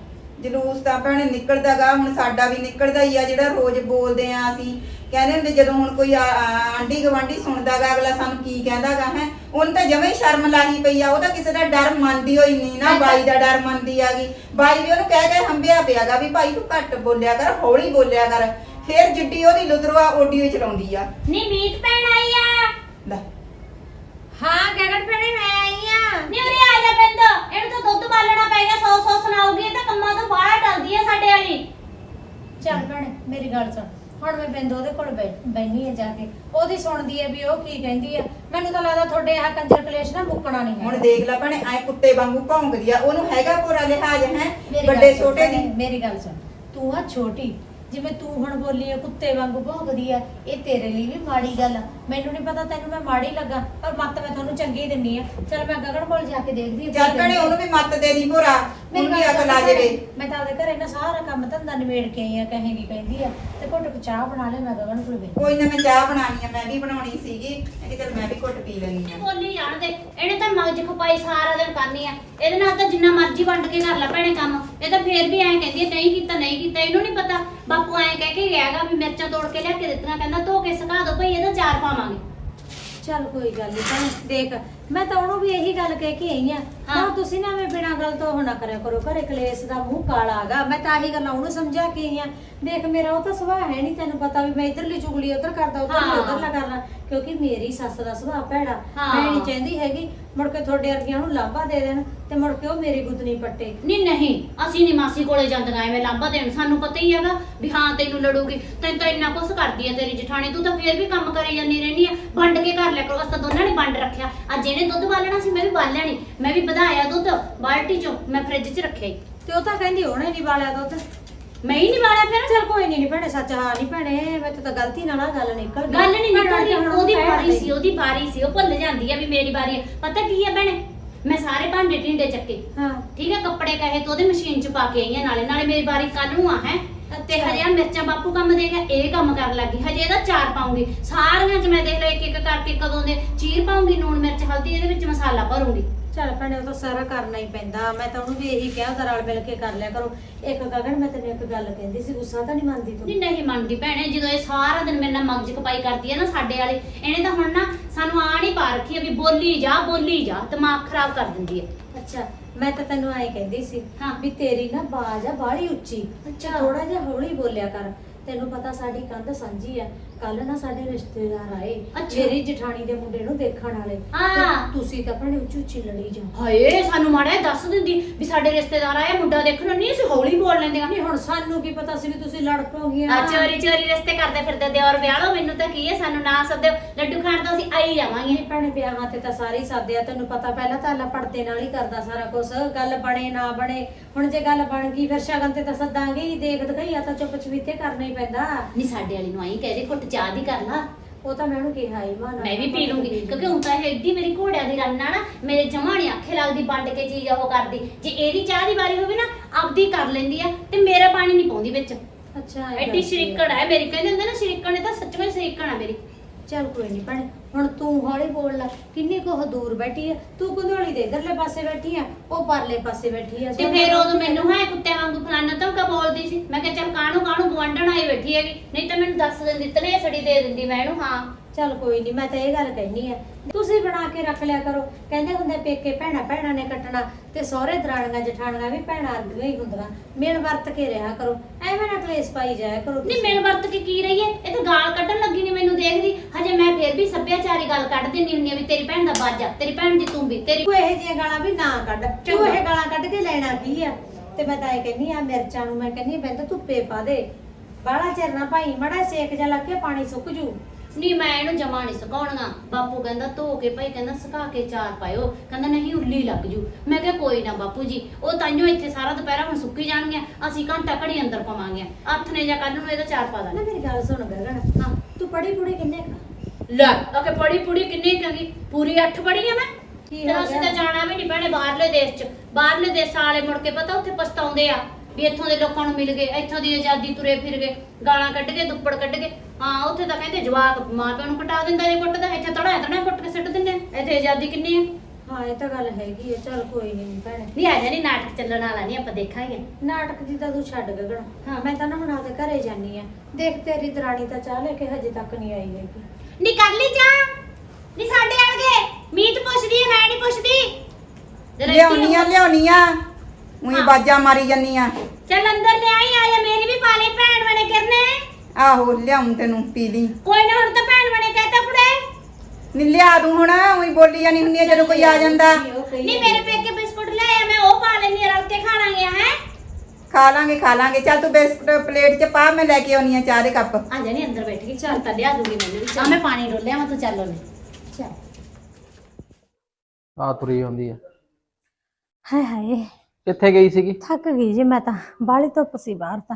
ਜਲੂਸ ਤਾਂ ਭੈਣੇ ਨਿਕਲਦਾਗਾ ਹੁਣ ਸਾਡਾ ਵੀ ਨਿਕਲਦਾ ਹੀ ਆ ਜਿਹੜਾ ਰੋਜ਼ ਬੋਲਦੇ ਆ ਅਸੀਂ। ਕਹਿੰਦੇ ਹੁੰਦੇ ਜਦੋਂ ਹੁਣ ਕੋਈ ਆ- ਆ- ਆਂਢੀ ਗਵਾਂਢੀ ਸੁਣਦਾਗਾ ਅਗਲਾ ਸਾਨੂੰ ਕੀ ਕਹਿੰਦਾਗਾ ਹੈ? ਉਹਨੂੰ ਤਾਂ ਜਮੇ ਸ਼ਰਮ ਲਾਹੀ ਪਈ ਆ ਉਹ ਤਾਂ ਕਿਸੇ ਦਾ ਡਰ ਮੰਨਦੀ ਹੋਈ ਨਹੀਂ ਨਾ ਬਾਈ ਦਾ ਡਰ ਮੰਨਦੀ ਆਗੀ। ਬਾਈ ਵੀ ਉਹਨੂੰ ਕਹਿ ਕੇ ਹੰਬਿਆ ਪਿਆਗਾ ਵੀ ਭਾਈ ਤੂੰ ਘੱਟ ਬੋਲਿਆ ਕਰ ਹੌਲੀ ਬੋਲਿਆ ਕਰ। ਫੇਰ ਜਿੱਡੀ ਉਹਦੀ ਲੁਤਰਵਾ ਓਡੀ ਚਲਾਉਂਦੀ ਆ। ਨੀ ਮੀਤ ਭੈਣ ਆਈ ਆ। ਲੈ। ਹਾਂ ਗਗਨ ਭੈਣੇ ਮੈਂ ਆਈ ਆ। ਨੀ ਉਰੇ ਆ ਜਾ ਬਿੰਦ। ਇਹਨੂੰ ਤਾਂ ਦੁੱਧ ਬਾਲਣਾ ਪਏਗਾ ਸੌ ਸੌ ਸੁਣਾਉਗੀ ਇਹ ਤਾਂ ਕੰਮਾਂ ਤੋਂ ਬਾਹਰ ਡਰਦੀ ਆ ਸਾਡੇ ਵਾਲੀ। ਚੱਲ ਭੈਣੇ ਮੇਰੀ ਗੱਲ ਸੁਣ। ਹੁਣ ਮੈਂ ਬਿੰਦ ਉਹਦੇ ਕੋਲ ਬੈਣੀ ਆ ਜਾ ਕੇ। ਉਹਦੀ ਸੁਣਦੀ ਹੈ ਵੀ ਉਹ ਕੀ ਕਹਿੰਦੀ ਆ। ਮੈਨੂੰ ਤਾਂ ਲੱਗਦਾ ਤੁਹਾਡੇ ਆਹ ਕੰਜਰ ਕਲੇਸ਼ ਨਾ ਮੁੱਕਣਾ ਨਹੀਂ ਹੁਣ ਹੈ ਦੇਖ ਲੈ ਭੈਣੇ ਐ ਕੁੱਤੇ ਵਾਂਗੂ ਭੌਂਕਦੀ ਆ। ਉਹਨੂੰ ਹੈਗਾ ਪੂਰਾ ਲਿਹਾਜ਼ ਹੈ? ਮੇਰੀ ਵੱਡੇ ਸੁਣ ਛੋਟੇ ਦੀ। ਭੈਣੇ, ਮੇਰੀ ਗੱਲ ਸੁਣ। ਤੂੰ ਆ ਛੋਟੀ ਜਿਵੇਂ ਤੂੰ ਹੁਣ ਬੋਲੀ ਆ, ਕੁੱਤੇ ਵਾਂਗੂ ਭੌਂਕਦੀ ਆ ਇਹ ਤੇਰੇ ਲਈ ਵੀ ਮਾੜੀ ਗੱਲ ਆ। ਮੈਨੂੰ ਨਹੀਂ ਪਤਾ ਤੈਨੂੰ ਮੈਂ ਮਾੜੀ ਲੱਗਾ, ਪਰ ਮੱਤ ਮੈਂ ਤੁਹਾਨੂੰ ਚੰਗੀ ਦਿੰਨੀ ਆ। ਚੱਲ ਮੈਂ ਗਗਨ ਕੋਲ ਜਾ ਕੇ ਦੇਖਦੀ ਆ ਚੱਲ ਭੈਣੇ, ਉਹਨੂੰ ਵੀ ਮੱਤ ਦੇ ਦੀ ਭੋਰਾ। ਵੀ ਗੱਲ ਅਕਲ ਆ ਜਾਵੇ ਮੈਂ ਤਾਂ ਉਹਦੇ ਘਰੇ ਨਾ ਸਾਰਾ ਕੰਮ ਧੰਦਾ ਨਿਬੇੜ ਕੇ ਆਈ ਆ ਕਹੇਗੀ ਕਹਿੰਦੀ ਆ। ਤੇ ਘੁੱਟ ਕੇ ਚਾਹ ਬਣਾ ਲੈ ਮੈਂ ਗਗਨ ਕੋਲ ਵੇ ਕੋਈ ਨਾ ਮੈਂ ਚਾਹ ਬਣਾਣੀ ਆ ਮੈਂ ਵੀ ਬਣਾਉਣੀ ਸੀਗੀ। ਮੈਂ ਕਿਹਾ ਚੱਲ ਮੈਂ ਵੀ ਘੁੱਟ ਪੀ ਲੈਣੀ ਆ। ਬੋਲੀ ਜਾਣ ਦੇ ਇਹਨੇ ਤਾਂ ਮਗਜ ਖਪਾਈ ਸਾਰਾ ਦਿਨ ਕਰਨੀ ਆ। ਇਹਦੇ ਨਾਲ ਤਾਂ ਜਿੰਨਾ ਮਰਜ਼ੀ ਵੰਡ ਕੇ ਕਰ ਲੈ ਭੈਣੇ ਕੰਮ। ਇਹ ਤਾਂ ਫੇਰ ਵੀ ਐਂ ਕਹਿੰਦੀ ਆ ਨਹੀਂ ਕੀਤਾ ਨਹੀਂ ਕੀਤਾ ਇਹਨੂੰ ਨਹੀਂ ਪਤਾ। ਬਾਪੂ ਐਂ ਕਹਿ ਕੇ ਗਿਆਗਾ ਵੀ ਮਿਰਚਾਂ ਤੋੜ ਕੇ ਲਿਆ ਕੇ ਦਿੱਤੀਆਂ ਕਹਿੰਦਾ ਧੋ ਕੇ ਸੁਕਾ ਦੋ ਭਈ ਇਹਦਾ ਚਾਰ ਪਾਵਾਂਗੇ। ਚੱਲ ਕੋਈ ਗੱਲ ਨਹੀਂ ਭੈਣੇ ਦੇਖ ਮੈਂ ਤਾਂ ਉਹਨੂੰ ਵੀ ਇਹੀ ਗੱਲ ਕਹਿ ਕੇ ਆਈ ਆ। ਹਾਂ। ਤੁਸੀਂ ਨਾ ਐਵੇਂ ਬਿਨਾਂ ਗੱਲ ਤੋਂ ਨਾ ਕਰਿਆ ਕਰੋ ਘਰੇ ਕਲੇਸ਼ ਦਾ ਮੂੰਹ ਕਾਲਾ ਹੈਗਾ। ਮੈਂ ਤਾਂ ਆਹੀ ਗੱਲਾਂ ਉਹਨੂੰ ਸਮਝਾ ਕੇ ਆਈ ਆ। ਦੇਖ ਮੇਰਾ ਉਹ ਤਾਂ ਸੁਭਾਅ ਹੈ ਨਹੀਂ ਤੈਨੂੰ ਪਤਾ ਵੀ ਮੈਂ ਇਧਰਲੀ ਚੁਗਲੀ ਉਧਰ ਕਰਦਾ ਉਧਰਲੀ ਹਾਂ। ਉਧਰਲਾ ਕਰਨਾ ਕਿਉਂਕਿ ਮੇਰੀ ਸੱਸ ਦਾ ਸੁਭਾਅ ਭੈੜਾ। ਮੈਂ ਨਹੀਂ ਚਾਹੁੰਦੀ ਹੈਗੀ ਮੁੜ ਕੇ ਤੁਹਾਡੇ ਵਰਗੀਆਂ ਨੂੰ ਲਾਂਭਾ ਦੇ ਦੇਣ ਤੇ ਮੁੜ ਕੇ ਉਹ ਮੇਰੀ ਗੁੱਤਨੀ ਪੱਟੇ। ਨਹੀਂ ਨਹੀਂ ਅਸੀਂ ਨਹੀਂ ਮਾਸੀ ਕੋਲੇ ਜਾਂਦੀਆਂ ਐਵੇਂ ਲਾਂਬਾ ਦੇਣ ਸਾਨੂੰ ਪਤਾ ਹੀ ਹੈਗਾ ਵੀ ਹਾਂ ਤੈਨੂੰ ਲੜੂਗੀ। ਤੈਨੂੰ ਤਾਂ ਇੰਨਾ ਕੁਛ ਕਰਦੀ ਆ ਤੇਰੀ ਜਠਾਣੀ ਤੂੰ ਤਾਂ ਫੇਰ ਵੀ ਕੰਮ ਕਰੀ ਜਾਂਦੀ ਰਹਿੰਦੀ ਆ। ਵੰਡ ਕੇ ਕਰ ਲਿਆ ਕਰੋ ਅਸਾਂ ਦੋਨਾਂ ਨੇ ਵੰਡ ਰੱਖਿਆ। ਅੱਜ ਇਹਨੇ ਦੁੱਧ ਬਾਲਣਾ ਸੀ ਮੈਂ ਵੀ ਬਾਲ ਲੈਣੀ। ਮੈਂ ਵੀ ਵਧਾਇਆ ਦੁੱਧ ਬਾਲਟੀ ਚੋਂ ਮੈਂ ਫ੍ਰਿਜ 'ਚ ਰੱਖਿਆ ਈ। ਤੇ ਉਹ ਤਾਂ ਕਹਿੰਦੀ ਉਹਨੇ ਨਹੀਂ ਵਾਲਿਆ ਦੁੱਧ। ਮੈਂ ਹੀ ਨਹੀਂ ਬਾਲਿਆ ਫਿਰ? ਚਲ ਕੋਈ ਨਹੀਂ ਨਹੀਂ ਭੈਣੇ ਸੱਚ ਹਾਂ ਨਹੀਂ ਭੈਣੇ ਮੈਂ ਤਾਂ ਗਲਤੀ ਨਾਲ ਆ ਗੱਲ ਨਿਕਲ ਗਈ। ਗੱਲ ਨਹੀਂ ਨਿਕਲਦੀ ਹੁਣ ਉਹਦੀ ਕਹਿ ਵਾਰੀ ਸੀ ਉਹਦੀ ਵਾਰੀ ਸੀ ਉਹ ਭੁੱਲ ਜਾਂਦੀ ਆ ਵੀ ਮੇਰੀ ਵਾਰੀ ਆ। ਪਤਾ ਕੀ ਆ ਭੈਣੇ? ਮੈਂ ਸਾਰੇ ਭਾਂਡੇ ਢਿੰਡੇ ਚੱਕੇ। ਹਾਂ। ਠੀਕ ਹੈ ਕੱਪੜੇ ਕਹੇ ਤੋਂ ਉਹਦੇ ਮਸ਼ੀਨ 'ਚ ਪਾ ਕੇ ਆਈ ਆ ਨਾਲੇ ਨਾਲੇ ਮੇਰੀ ਵਾਰੀ ਕੱਲ ਨੂੰ ਆ ਹੈ? ਤੇ ਹਜੇ ਆ ਮਿਰਚਾਂ ਬਾਪੂ ਕੰਮ ਦੇ ਗਿਆ ਇਹ ਕੰਮ ਕਰਨ ਲੱਗੀ। ਹਜੇ ਇਹਦਾ ਚਾਰ ਪਾਉਂਗੀ। ਸਾਰੀਆਂ 'ਚ ਮੈਂ ਦੇਖ ਲਿਆ ਇੱਕ ਇੱਕ ਕਰਕੇ ਕਦੋਂ ਦੇ ਚੀਰ ਪਾਉਂਗੀ ਨੂਣ ਮਿਰਚ ਹਲਦੀ ਇਹਦੇ ਵਿੱਚ ਮਸਾਲਾ ਭਰੂੰਗੀ। ਚੱਲ ਭੈਣੇ ਉਹ ਤਾਂ ਸਾਰਾ ਕਰਨਾ ਹੀ ਪੈਂਦਾ। ਮੈਂ ਤਾਂ ਉਹਨੂੰ ਵੀ ਇਹੀ ਕਿਹਾ ਉਹਦਾ ਰਲ ਮਿਲ ਕੇ ਕਰ ਲਿਆ ਕਰੋ। ਇੱਕ ਗਗਨ ਮੈਂ ਤੈਨੂੰ ਇੱਕ ਗੱਲ ਕਹਿੰਦੀ ਸੀ ਗੁੱਸਾ ਤਾਂ ਨਹੀਂ ਮੰਨਦੀ ਤੂੰ? ਨਹੀਂ ਨਹੀਂ ਮੰਨਦੀ ਭੈਣੇ ਜਦੋਂ ਇਹ ਸਾਰਾ ਦਿਨ ਮੇਰੇ ਨਾਲ ਮਗਜ ਕਪਾਈ ਕਰਦੀ ਹੈ ਨਾ ਸਾਡੇ ਵਾਲੇ ਇਹਨੇ ਤਾਂ ਹੁਣ ਨਾ ਸਾਨੂੰ ਆ ਨਹੀਂ ਪਾ ਰੱਖੀ ਆ ਵੀ ਬੋਲੀ ਜਾ ਬੋਲੀ ਜਾ ਦਿਮਾਗ ਖਰਾਬ ਕਰ ਦਿੰਦੀ ਹੈ। ਅੱਛਾ ਮੈਂ ਤਾਂ ਤੈਨੂੰ ਐਂ ਕਹਿੰਦੀ ਸੀ ਹਾਂ। ਵੀ ਤੇਰੀ ਨਾ ਬਾਜ਼ ਆ ਬਾਹਲੀ ਉੱਚੀ। ਅੱਛਾ। ਥੋੜਾ ਜਿਹਾ ਹੌਲੀ ਬੋਲਿਆ ਕਰ। ਤੈਨੂੰ ਪਤਾ ਸਾਡੀ ਕੰਧ ਸਾਂਝੀ ਆ ਕੱਲ ਨਾ ਸਾਡੇ ਰਿਸ਼ਤੇਦਾਰ ਆਏ। ਅੱਛਾ। ਮੇਰੀ ਜਠਾਣੀ ਦੇ ਮੁੰਡੇ ਨੂੰ ਦੇਖਣ ਵਾਲੇ। ਹਾਂ। ਤੇ ਤੁਸੀਂ ਤਾਂ ਭੈਣੇ ਉੱਚੀ ਉੱਚੀ ਲੜੀ ਜਾ ਹਾਏ ਸਾਨੂੰ ਮਾੜਾ ਜਿਹਾ ਦੱਸ ਦਿੰਦੀ ਵੀ ਸਾਡੇ ਰਿਸ਼ਤੇਦਾਰ ਆਇਆ ਮੁੰਡਾ ਦੇਖਣ ਨਹੀਂ ਅਸੀਂ ਹੌਲੀ ਬੋਲ ਲੈਂਦੀਆਂ ਨਹੀਂ ਹੁਣ ਸਾਨੂੰ ਕੀ ਪਤਾ ਸੀ ਵੀ ਤੁਸੀਂ ਲੜ ਪਓਗੀਆਂ। ਆ ਚੋਰੀ ਚੋਰੀ ਰਿਸ਼ਤੇ ਕਰਦੇ ਫਿਰਦੇ ਦਿਓਰ ਵਿਆਹ ਲਓ ਮੈਨੂੰ ਤਾਂ ਕੀ ਹੈ ਸਾਨੂੰ ਨਾ ਸੱਦਿਓ। ਲੱਡੂ ਖਾਣ ਤਾਂ ਅਸੀਂ ਆਈ ਜਾਵਾਂਗੇ। ਨਹੀਂ ਭੈਣੇ ਵਿਆਹਾਂ ਤੇ ਤਾਂ ਸਾਰੇ ਹੀ ਸਾਦੇ ਆ ਤੈਨੂੰ ਪਤਾ ਪਹਿਲਾਂ ਤਾਂ ਅੱਲਾ ਪੜਦੇ ਨਾਲ ਹੀ ਕਰਦਾ ਸਾਰਾ ਕੁਝ ਗੱਲ ਬਣੇ ਨਾ ਬਣੇ। ਹੁਣ ਜੇ ਗੱਲ ਬਣ ਗਈ ਫਿਰ ਸ਼ਗਨ ਤੇ ਤਾਂ ਸੱਦਾਂਗੇ ਹੀ। ਦੇਖ ਦਿਖਾਈ ਆ ਤਾਂ ਚੁੱਪ ਚਵੀਤੇ ਕਰਨਾ ਹੀ ਪੈਂਦਾ। ਨਹੀਂ ਸਾਡੇ ਵਾਲੀ ਨੂੰ ਆਈ ਕਹਦੇ ਘੁੱਟ ਚਾਹ ਦੀ ਕਰ ਲਾ। ਉਹ ਤਾਂ ਮੈਂ ਉਹਨੂੰ ਕਿਹਾ ਹੀ ਮਾਨਾ ਮੈਂ ਵੀ ਪੀ ਲੂੰਗੀ ਕਿਉਂਕਿ ਹੁਣ ਤਾਂ ਇਹ ਏਡੀ ਮੇਰੀ ਘੋੜਿਆਂ ਦੀ ਰੰਨ ਨਾ ਮੇਰੇ ਜਮਾਂ ਨੀ ਅੱਖੇ ਲੱਗਦੀ ਵੰਡ ਕੇ ਚੀਜ਼ ਉਹ ਕਰਦੀ। ਜੇ ਇਹਦੀ ਚਾਹ ਦੀ ਵਾਰੀ ਹੋਵੇ ਨਾ ਆਪਦੀ ਕਰ ਲੈਂਦੀ ਆ ਤੇ ਮੇਰਾ ਪਾਣੀ ਨਹੀਂ ਪਾਉਂਦੀ ਵਿੱਚ। ਅੱਛਾ ਇਹ ਐਡੀ। ਸ਼ਰੀਕਣ ਹੈ ਮੇਰੀ। ਕਹਿੰਦੇ ਹੁੰਦੇ ਨਾ ਸ਼ਰੀਕਣ ਨੇ ਤਾਂ ਸੱਚਵੇਂ ਸ਼ਰੀਕਣ ਆ ਮੇਰੀ। ਚੱਲ ਕੋਈ ਨਹੀਂ ਭੈਣੇ ਹੁਣ ਤੂੰ ਹੌਲੀ ਬੋਲ ਲੈ, ਕਿੰਨੀ ਕੁ ਉਹ ਦੂਰ ਬੈਠੀ ਆ? ਤੂੰ ਕੰਧੋਲੀ ਦੇ ਇਧਰਲੇ ਪਾਸੇ ਬੈਠੀ ਆ, ਉਹ ਪਰਲੇ ਪਾਸੇ ਬੈਠੀ ਆ। ਤੇ ਫਿਰ ਉਦੋਂ ਮੈਨੂੰ ਹੈ ਕੁੱਤੇ ਵਾਂਗੂ ਫਲਾਨਾ ਤਾਂ ਬੋਲਦੀ ਸੀ। ਮੈਂ ਕਿਹਾ ਚੱਲ ਕਾਹਨੂੰ ਕਾਹਨੂੰ ਗਵੰਡਣ ਆਈ ਬੈਠੀ ਹੈਗੀ? ਨਹੀਂ ਤਾਂ ਮੈਨੂੰ ਦੱਸ ਦਿੰਦੀ ਤਨੇ ਸੜੀ ਦੇ ਦਿੰਦੀ। ਮੈਂ ਇਹਨੂੰ, ਹਾਂ। ਚੱਲ ਕੋਈ ਨਹੀਂ ਮੈਂ ਤਾਂ ਇਹ ਗੱਲ ਕਹਿਨੀ ਆ। ਤੁਸੀਂ ਬਣਾ ਕੇ ਰੱਖ ਲਿਆ ਕਰੋ। ਕਹਿੰਦੇ ਹੁੰਦੇ ਪੇਕੇ ਭੈਣਾ ਭੈਣਾ ਨੇ ਕੱਟਣਾ ਤੇ ਸਹੁਰੇ ਦਰਾਣੀਆਂ ਜਠਾਣੀਆਂ ਵੀ ਭੈਣਾਂ ਵਰਗੀਆਂ ਹੀ ਹੁੰਦੀਆਂ। ਮਿਲ ਵਰਤ ਕੇ ਰਿਹਾ ਕਰੋ। ਐਵੇਂ ਨਾ ਕਲੇਸ਼ ਪਾਈ ਜਾਇਆ ਕਰੋ ਨਹੀਂ। ਮਿਲ ਵਰਤ ਕੇ ਕੀ ਰਹੀ ਹੈ ਇਹ ਤਾਂ ਗਾਲ ਕੱਢਣ ਲੱਗੀ ਨਹੀਂ ਮੈਨੂੰ ਦੇਖਦੀ। ਹਜੇ ਮੈਂ ਫਿਰ ਵੀ ਸੱਭਿਆਚਾਰੀ ਗੱਲ ਕੱਢ ਦਿੰਦੀ ਹੁੰਦੀ ਆ ਵੀ ਤੇਰੀ ਭੈਣ ਦਾ ਬਾਜਾ ਤੇਰੀ ਭੈਣ ਦੀ ਤੂੰ ਵੀ ਤੇਰੀ ਤੂੰ ਇਹੋ ਜਿਹੀਆਂ ਗਾਲਾਂ ਵੀ ਨਾ ਕੱਢ। ਤੂੰ। ਇਹ ਗਾਲਾਂ ਕੱਢ ਕੇ ਲੈਣਾ ਕੀ ਆ? ਤੇ ਮੈਂ ਤਾਂ ਇਹ ਕਹਿੰਨੀ ਆ ਮਿਰਚਾਂ ਨੂੰ ਮੈਂ ਕਹਿੰਨੀ ਬੰਦ ਧੁੱਪੇ ਪਾ ਦੇ। ਬਾਹਲਾ ਚਿਰ ਨਾ ਭਾਈ ਮੜਾ ਸੇਕ ਜਾ ਲੱਗ ਕੇ ਪਾਣੀ ਸੁੱਕ ਜੂ। ਨਹੀਂ ਮੈਂ ਇਹਨੂੰ ਜਮਾ ਨਹੀਂ ਸੁਕਾਉਣਾ ਬਾਪੂ ਕਹਿੰਦਾ ਧੋ ਕੇ ਭਾਈ ਕਹਿੰਦਾ ਸੁਕਾ ਕੇ ਚਾਰ ਪਾਇਓ। ਕਹਿੰਦਾ ਨਹੀਂ ਉੱਲੀ ਲੱਗ ਜੂ। ਮੈਂ ਕਿਹਾ ਕੋਈ ਨਾ ਬਾਪੂ ਜੀ ਉਹ ਤਾਂਿਓ ਇੱਥੇ ਸਾਰਾ ਦੁਪਹਿਰਾ ਹੁਣ ਸੁੱਕੀ ਜਾਣਗੇ ਅਸੀਂ ਘੰਟਾ ਘੜੀ ਅੰਦਰ ਪਾਵਾਂਗੇ ਹੱਥ ਨੇ ਜਾਂ ਕੱਲ ਨੂੰ ਇਹਦਾ ਚਾਰ ਪਾ ਨਾ ਦਾਂਗੇ ਮੇਰੀ ਗੱਲ ਸੁਣ ਗਗਨ। ਹਾਂ। ਤੂੰ ਪੜੀ ਪੁੜੀ ਕਿੰਨੇ ਕੁ? ਲੈ ਓਕੇ ਪੜੀ ਪੁੜੀ ਕਿੰਨੀ ਕਹਿੰਦੀ ਪੂਰੀ 8 ਪੜੀ ਆ ਮੈਂ? ਤੇ ਅਸੀਂ? ਤਾਂ ਜਾਣਾ ਵੀ ਨਹੀਂ ਭੈਣੇ ਬਾਹਰਲੇ ਦੇਸ਼ 'ਚ। ਬਾਹਰਲੇ ਦੇਸ਼ਾਂ ਵਾਲੇ ਮੁੜ ਕੇ ਪਤਾ ਉੱਥੇ ਪਛਤਾਉਂਦੇ ਆ? ਵੀ ਇੱਥੋਂ ਦੇ ਲੋਕਾਂ ਨੂੰ ਮਿਲ ਗਏ ਇੱਥੋਂ ਦੀ ਆਜ਼ਾਦੀ ਤੁਰੇ ਫਿਰ ਗਏ ਗਾਲਾਂ ਕੱਢ ਕੇ ਦੁੱਪੜ ਕੱਢ ਕੇ ਹਾਂ ਉੱਥੇ ਤਾਂ ਕਹਿੰਦੇ ਜਵਾਕ ਮਾਂ ਪਿਓ ਨੂੰ ਕਟਾ ਦਿੰਦਾ ਜੇ ਕੁੱਟਦਾ ਇੱਥੇ ਤੜਾ ਤੜਾ ਕੁੱਟ ਕੇ ਸਿੱਟ ਦਿੰਦੇ। ਇੱਥੇ ਆਜ਼ਾਦੀ ਕਿੰਨੀ ਆ? ਹਾਂ ਇਹ ਤਾਂ ਗੱਲ ਹੈਗੀ ਆ ਚੱਲ ਕੋਈ ਨਹੀਂ ਭੈਣੇ। ਨਹੀਂ ਆ ਜਾਣੀ ਨਾਟਕ ਚੱਲਣ ਵਾਲਾ ਨਹੀਂ ਆਪਾਂ ਦੇਖਾਂਗੇ। ਨਾਟਕ ਦੀ ਤਾਂ ਤੂੰ ਛੱਡ ਗਗਨ ਹਾਂ। ਮੈਂ ਤਾਂ ਨਾ ਹੁਣ ਆਪਦੇ ਘਰੇ ਜਾਨੀ ਆ। ਦੇਖ ਤੇਰੀ ਦਰਾਣੀ ਤਾਂ ਚਾਹ ਲੈ ਕੇ ਹਜੇ ਤੱਕ ਨਹੀਂ ਆਈ ਹੈਗੀ। ਨੀ ਕਰ ਲਈ ਜਾ ਨੀ ਸਾਡੇ ਆਣਗੇ ਮੀਤ ਪੁੱਛਦੀ ਹੈ ਮੈਂ ਨਹੀਂ ਪੁੱਛਦੀ। ਜਰਾ ਇੱਥੇ ਉਹੀ ਹਾਂ। ਬਾਜਾਂ ਮਾਰੀ ਜੰਨੀ ਆ ਚੱਲ ਅੰਦਰ ਲੈ ਆਈ ਆ ਜਾ ਮੇਰੀ ਵੀ ਪਾ ਲਈ ਭੈਣ ਬਣੇ ਕਰਨੇ। ਆਹੋ ਲਿਆਉਂ ਤੈਨੂੰ ਪੀ ਲਈ ਕੋਈ ਨਾ ਹੁਣ ਤਾਂ ਭੈਣ ਬਣੇ ਕਹਤਾ ਕੁੜੇ। ਨੀ ਲਿਆ ਦੂੰ ਹੁਣ ਉਹੀ ਬੋਲੀ ਜਾਨੀ ਹੁੰਦੀ ਆ ਜਦੋਂ ਕੋਈ ਆ ਜਾਂਦਾ। ਨਹੀਂ ਮੇਰੇ ਪੇਕੇ ਬਿਸਕੁਟ ਲੈ ਆ ਮੈਂ ਉਹ ਪਾ ਲੈਣੀ ਰਲ ਕੇ ਖਾਣਾਗੇ ਹੈ। ਖਾ ਲਾਂਗੇ ਖਾ ਲਾਂਗੇ। ਚੱਲ ਤੂੰ ਬਿਸਕੁਟ ਪਲੇਟ 'ਚ ਪਾ ਮੈਂ ਲੈ ਕੇ ਆਉਣੀ ਆ ਚਾਹ ਦੇ ਕੱਪ। ਆ ਜਾਣੀ ਅੰਦਰ ਬੈਠ ਕੇ ਚੱਲ ਤਾਂ ਲਿਆ ਦੂੰਗੀ ਮੈਨੂੰ ਵੀ। ਆ ਮੈਂ ਪਾਣੀ ਡੋਲਿਆ ਮੈਂ ਤੂੰ ਚੱਲ ਉਹਨੇ। ਚੱਲ। ਆ ਤੁਰੀ ਹੁੰਦੀ ਆ। ਹਾਏ ਹਾਏ। ਕਿੱਥੇ ਗਈ ਸੀਗੀ? ਥੱਕ ਗਈ ਜੀ ਮੈਂ ਤਾਂ ਬਾਹਲੀ ਧੁੱਪ ਸੀ ਬਾਹਰ ਤਾਂ।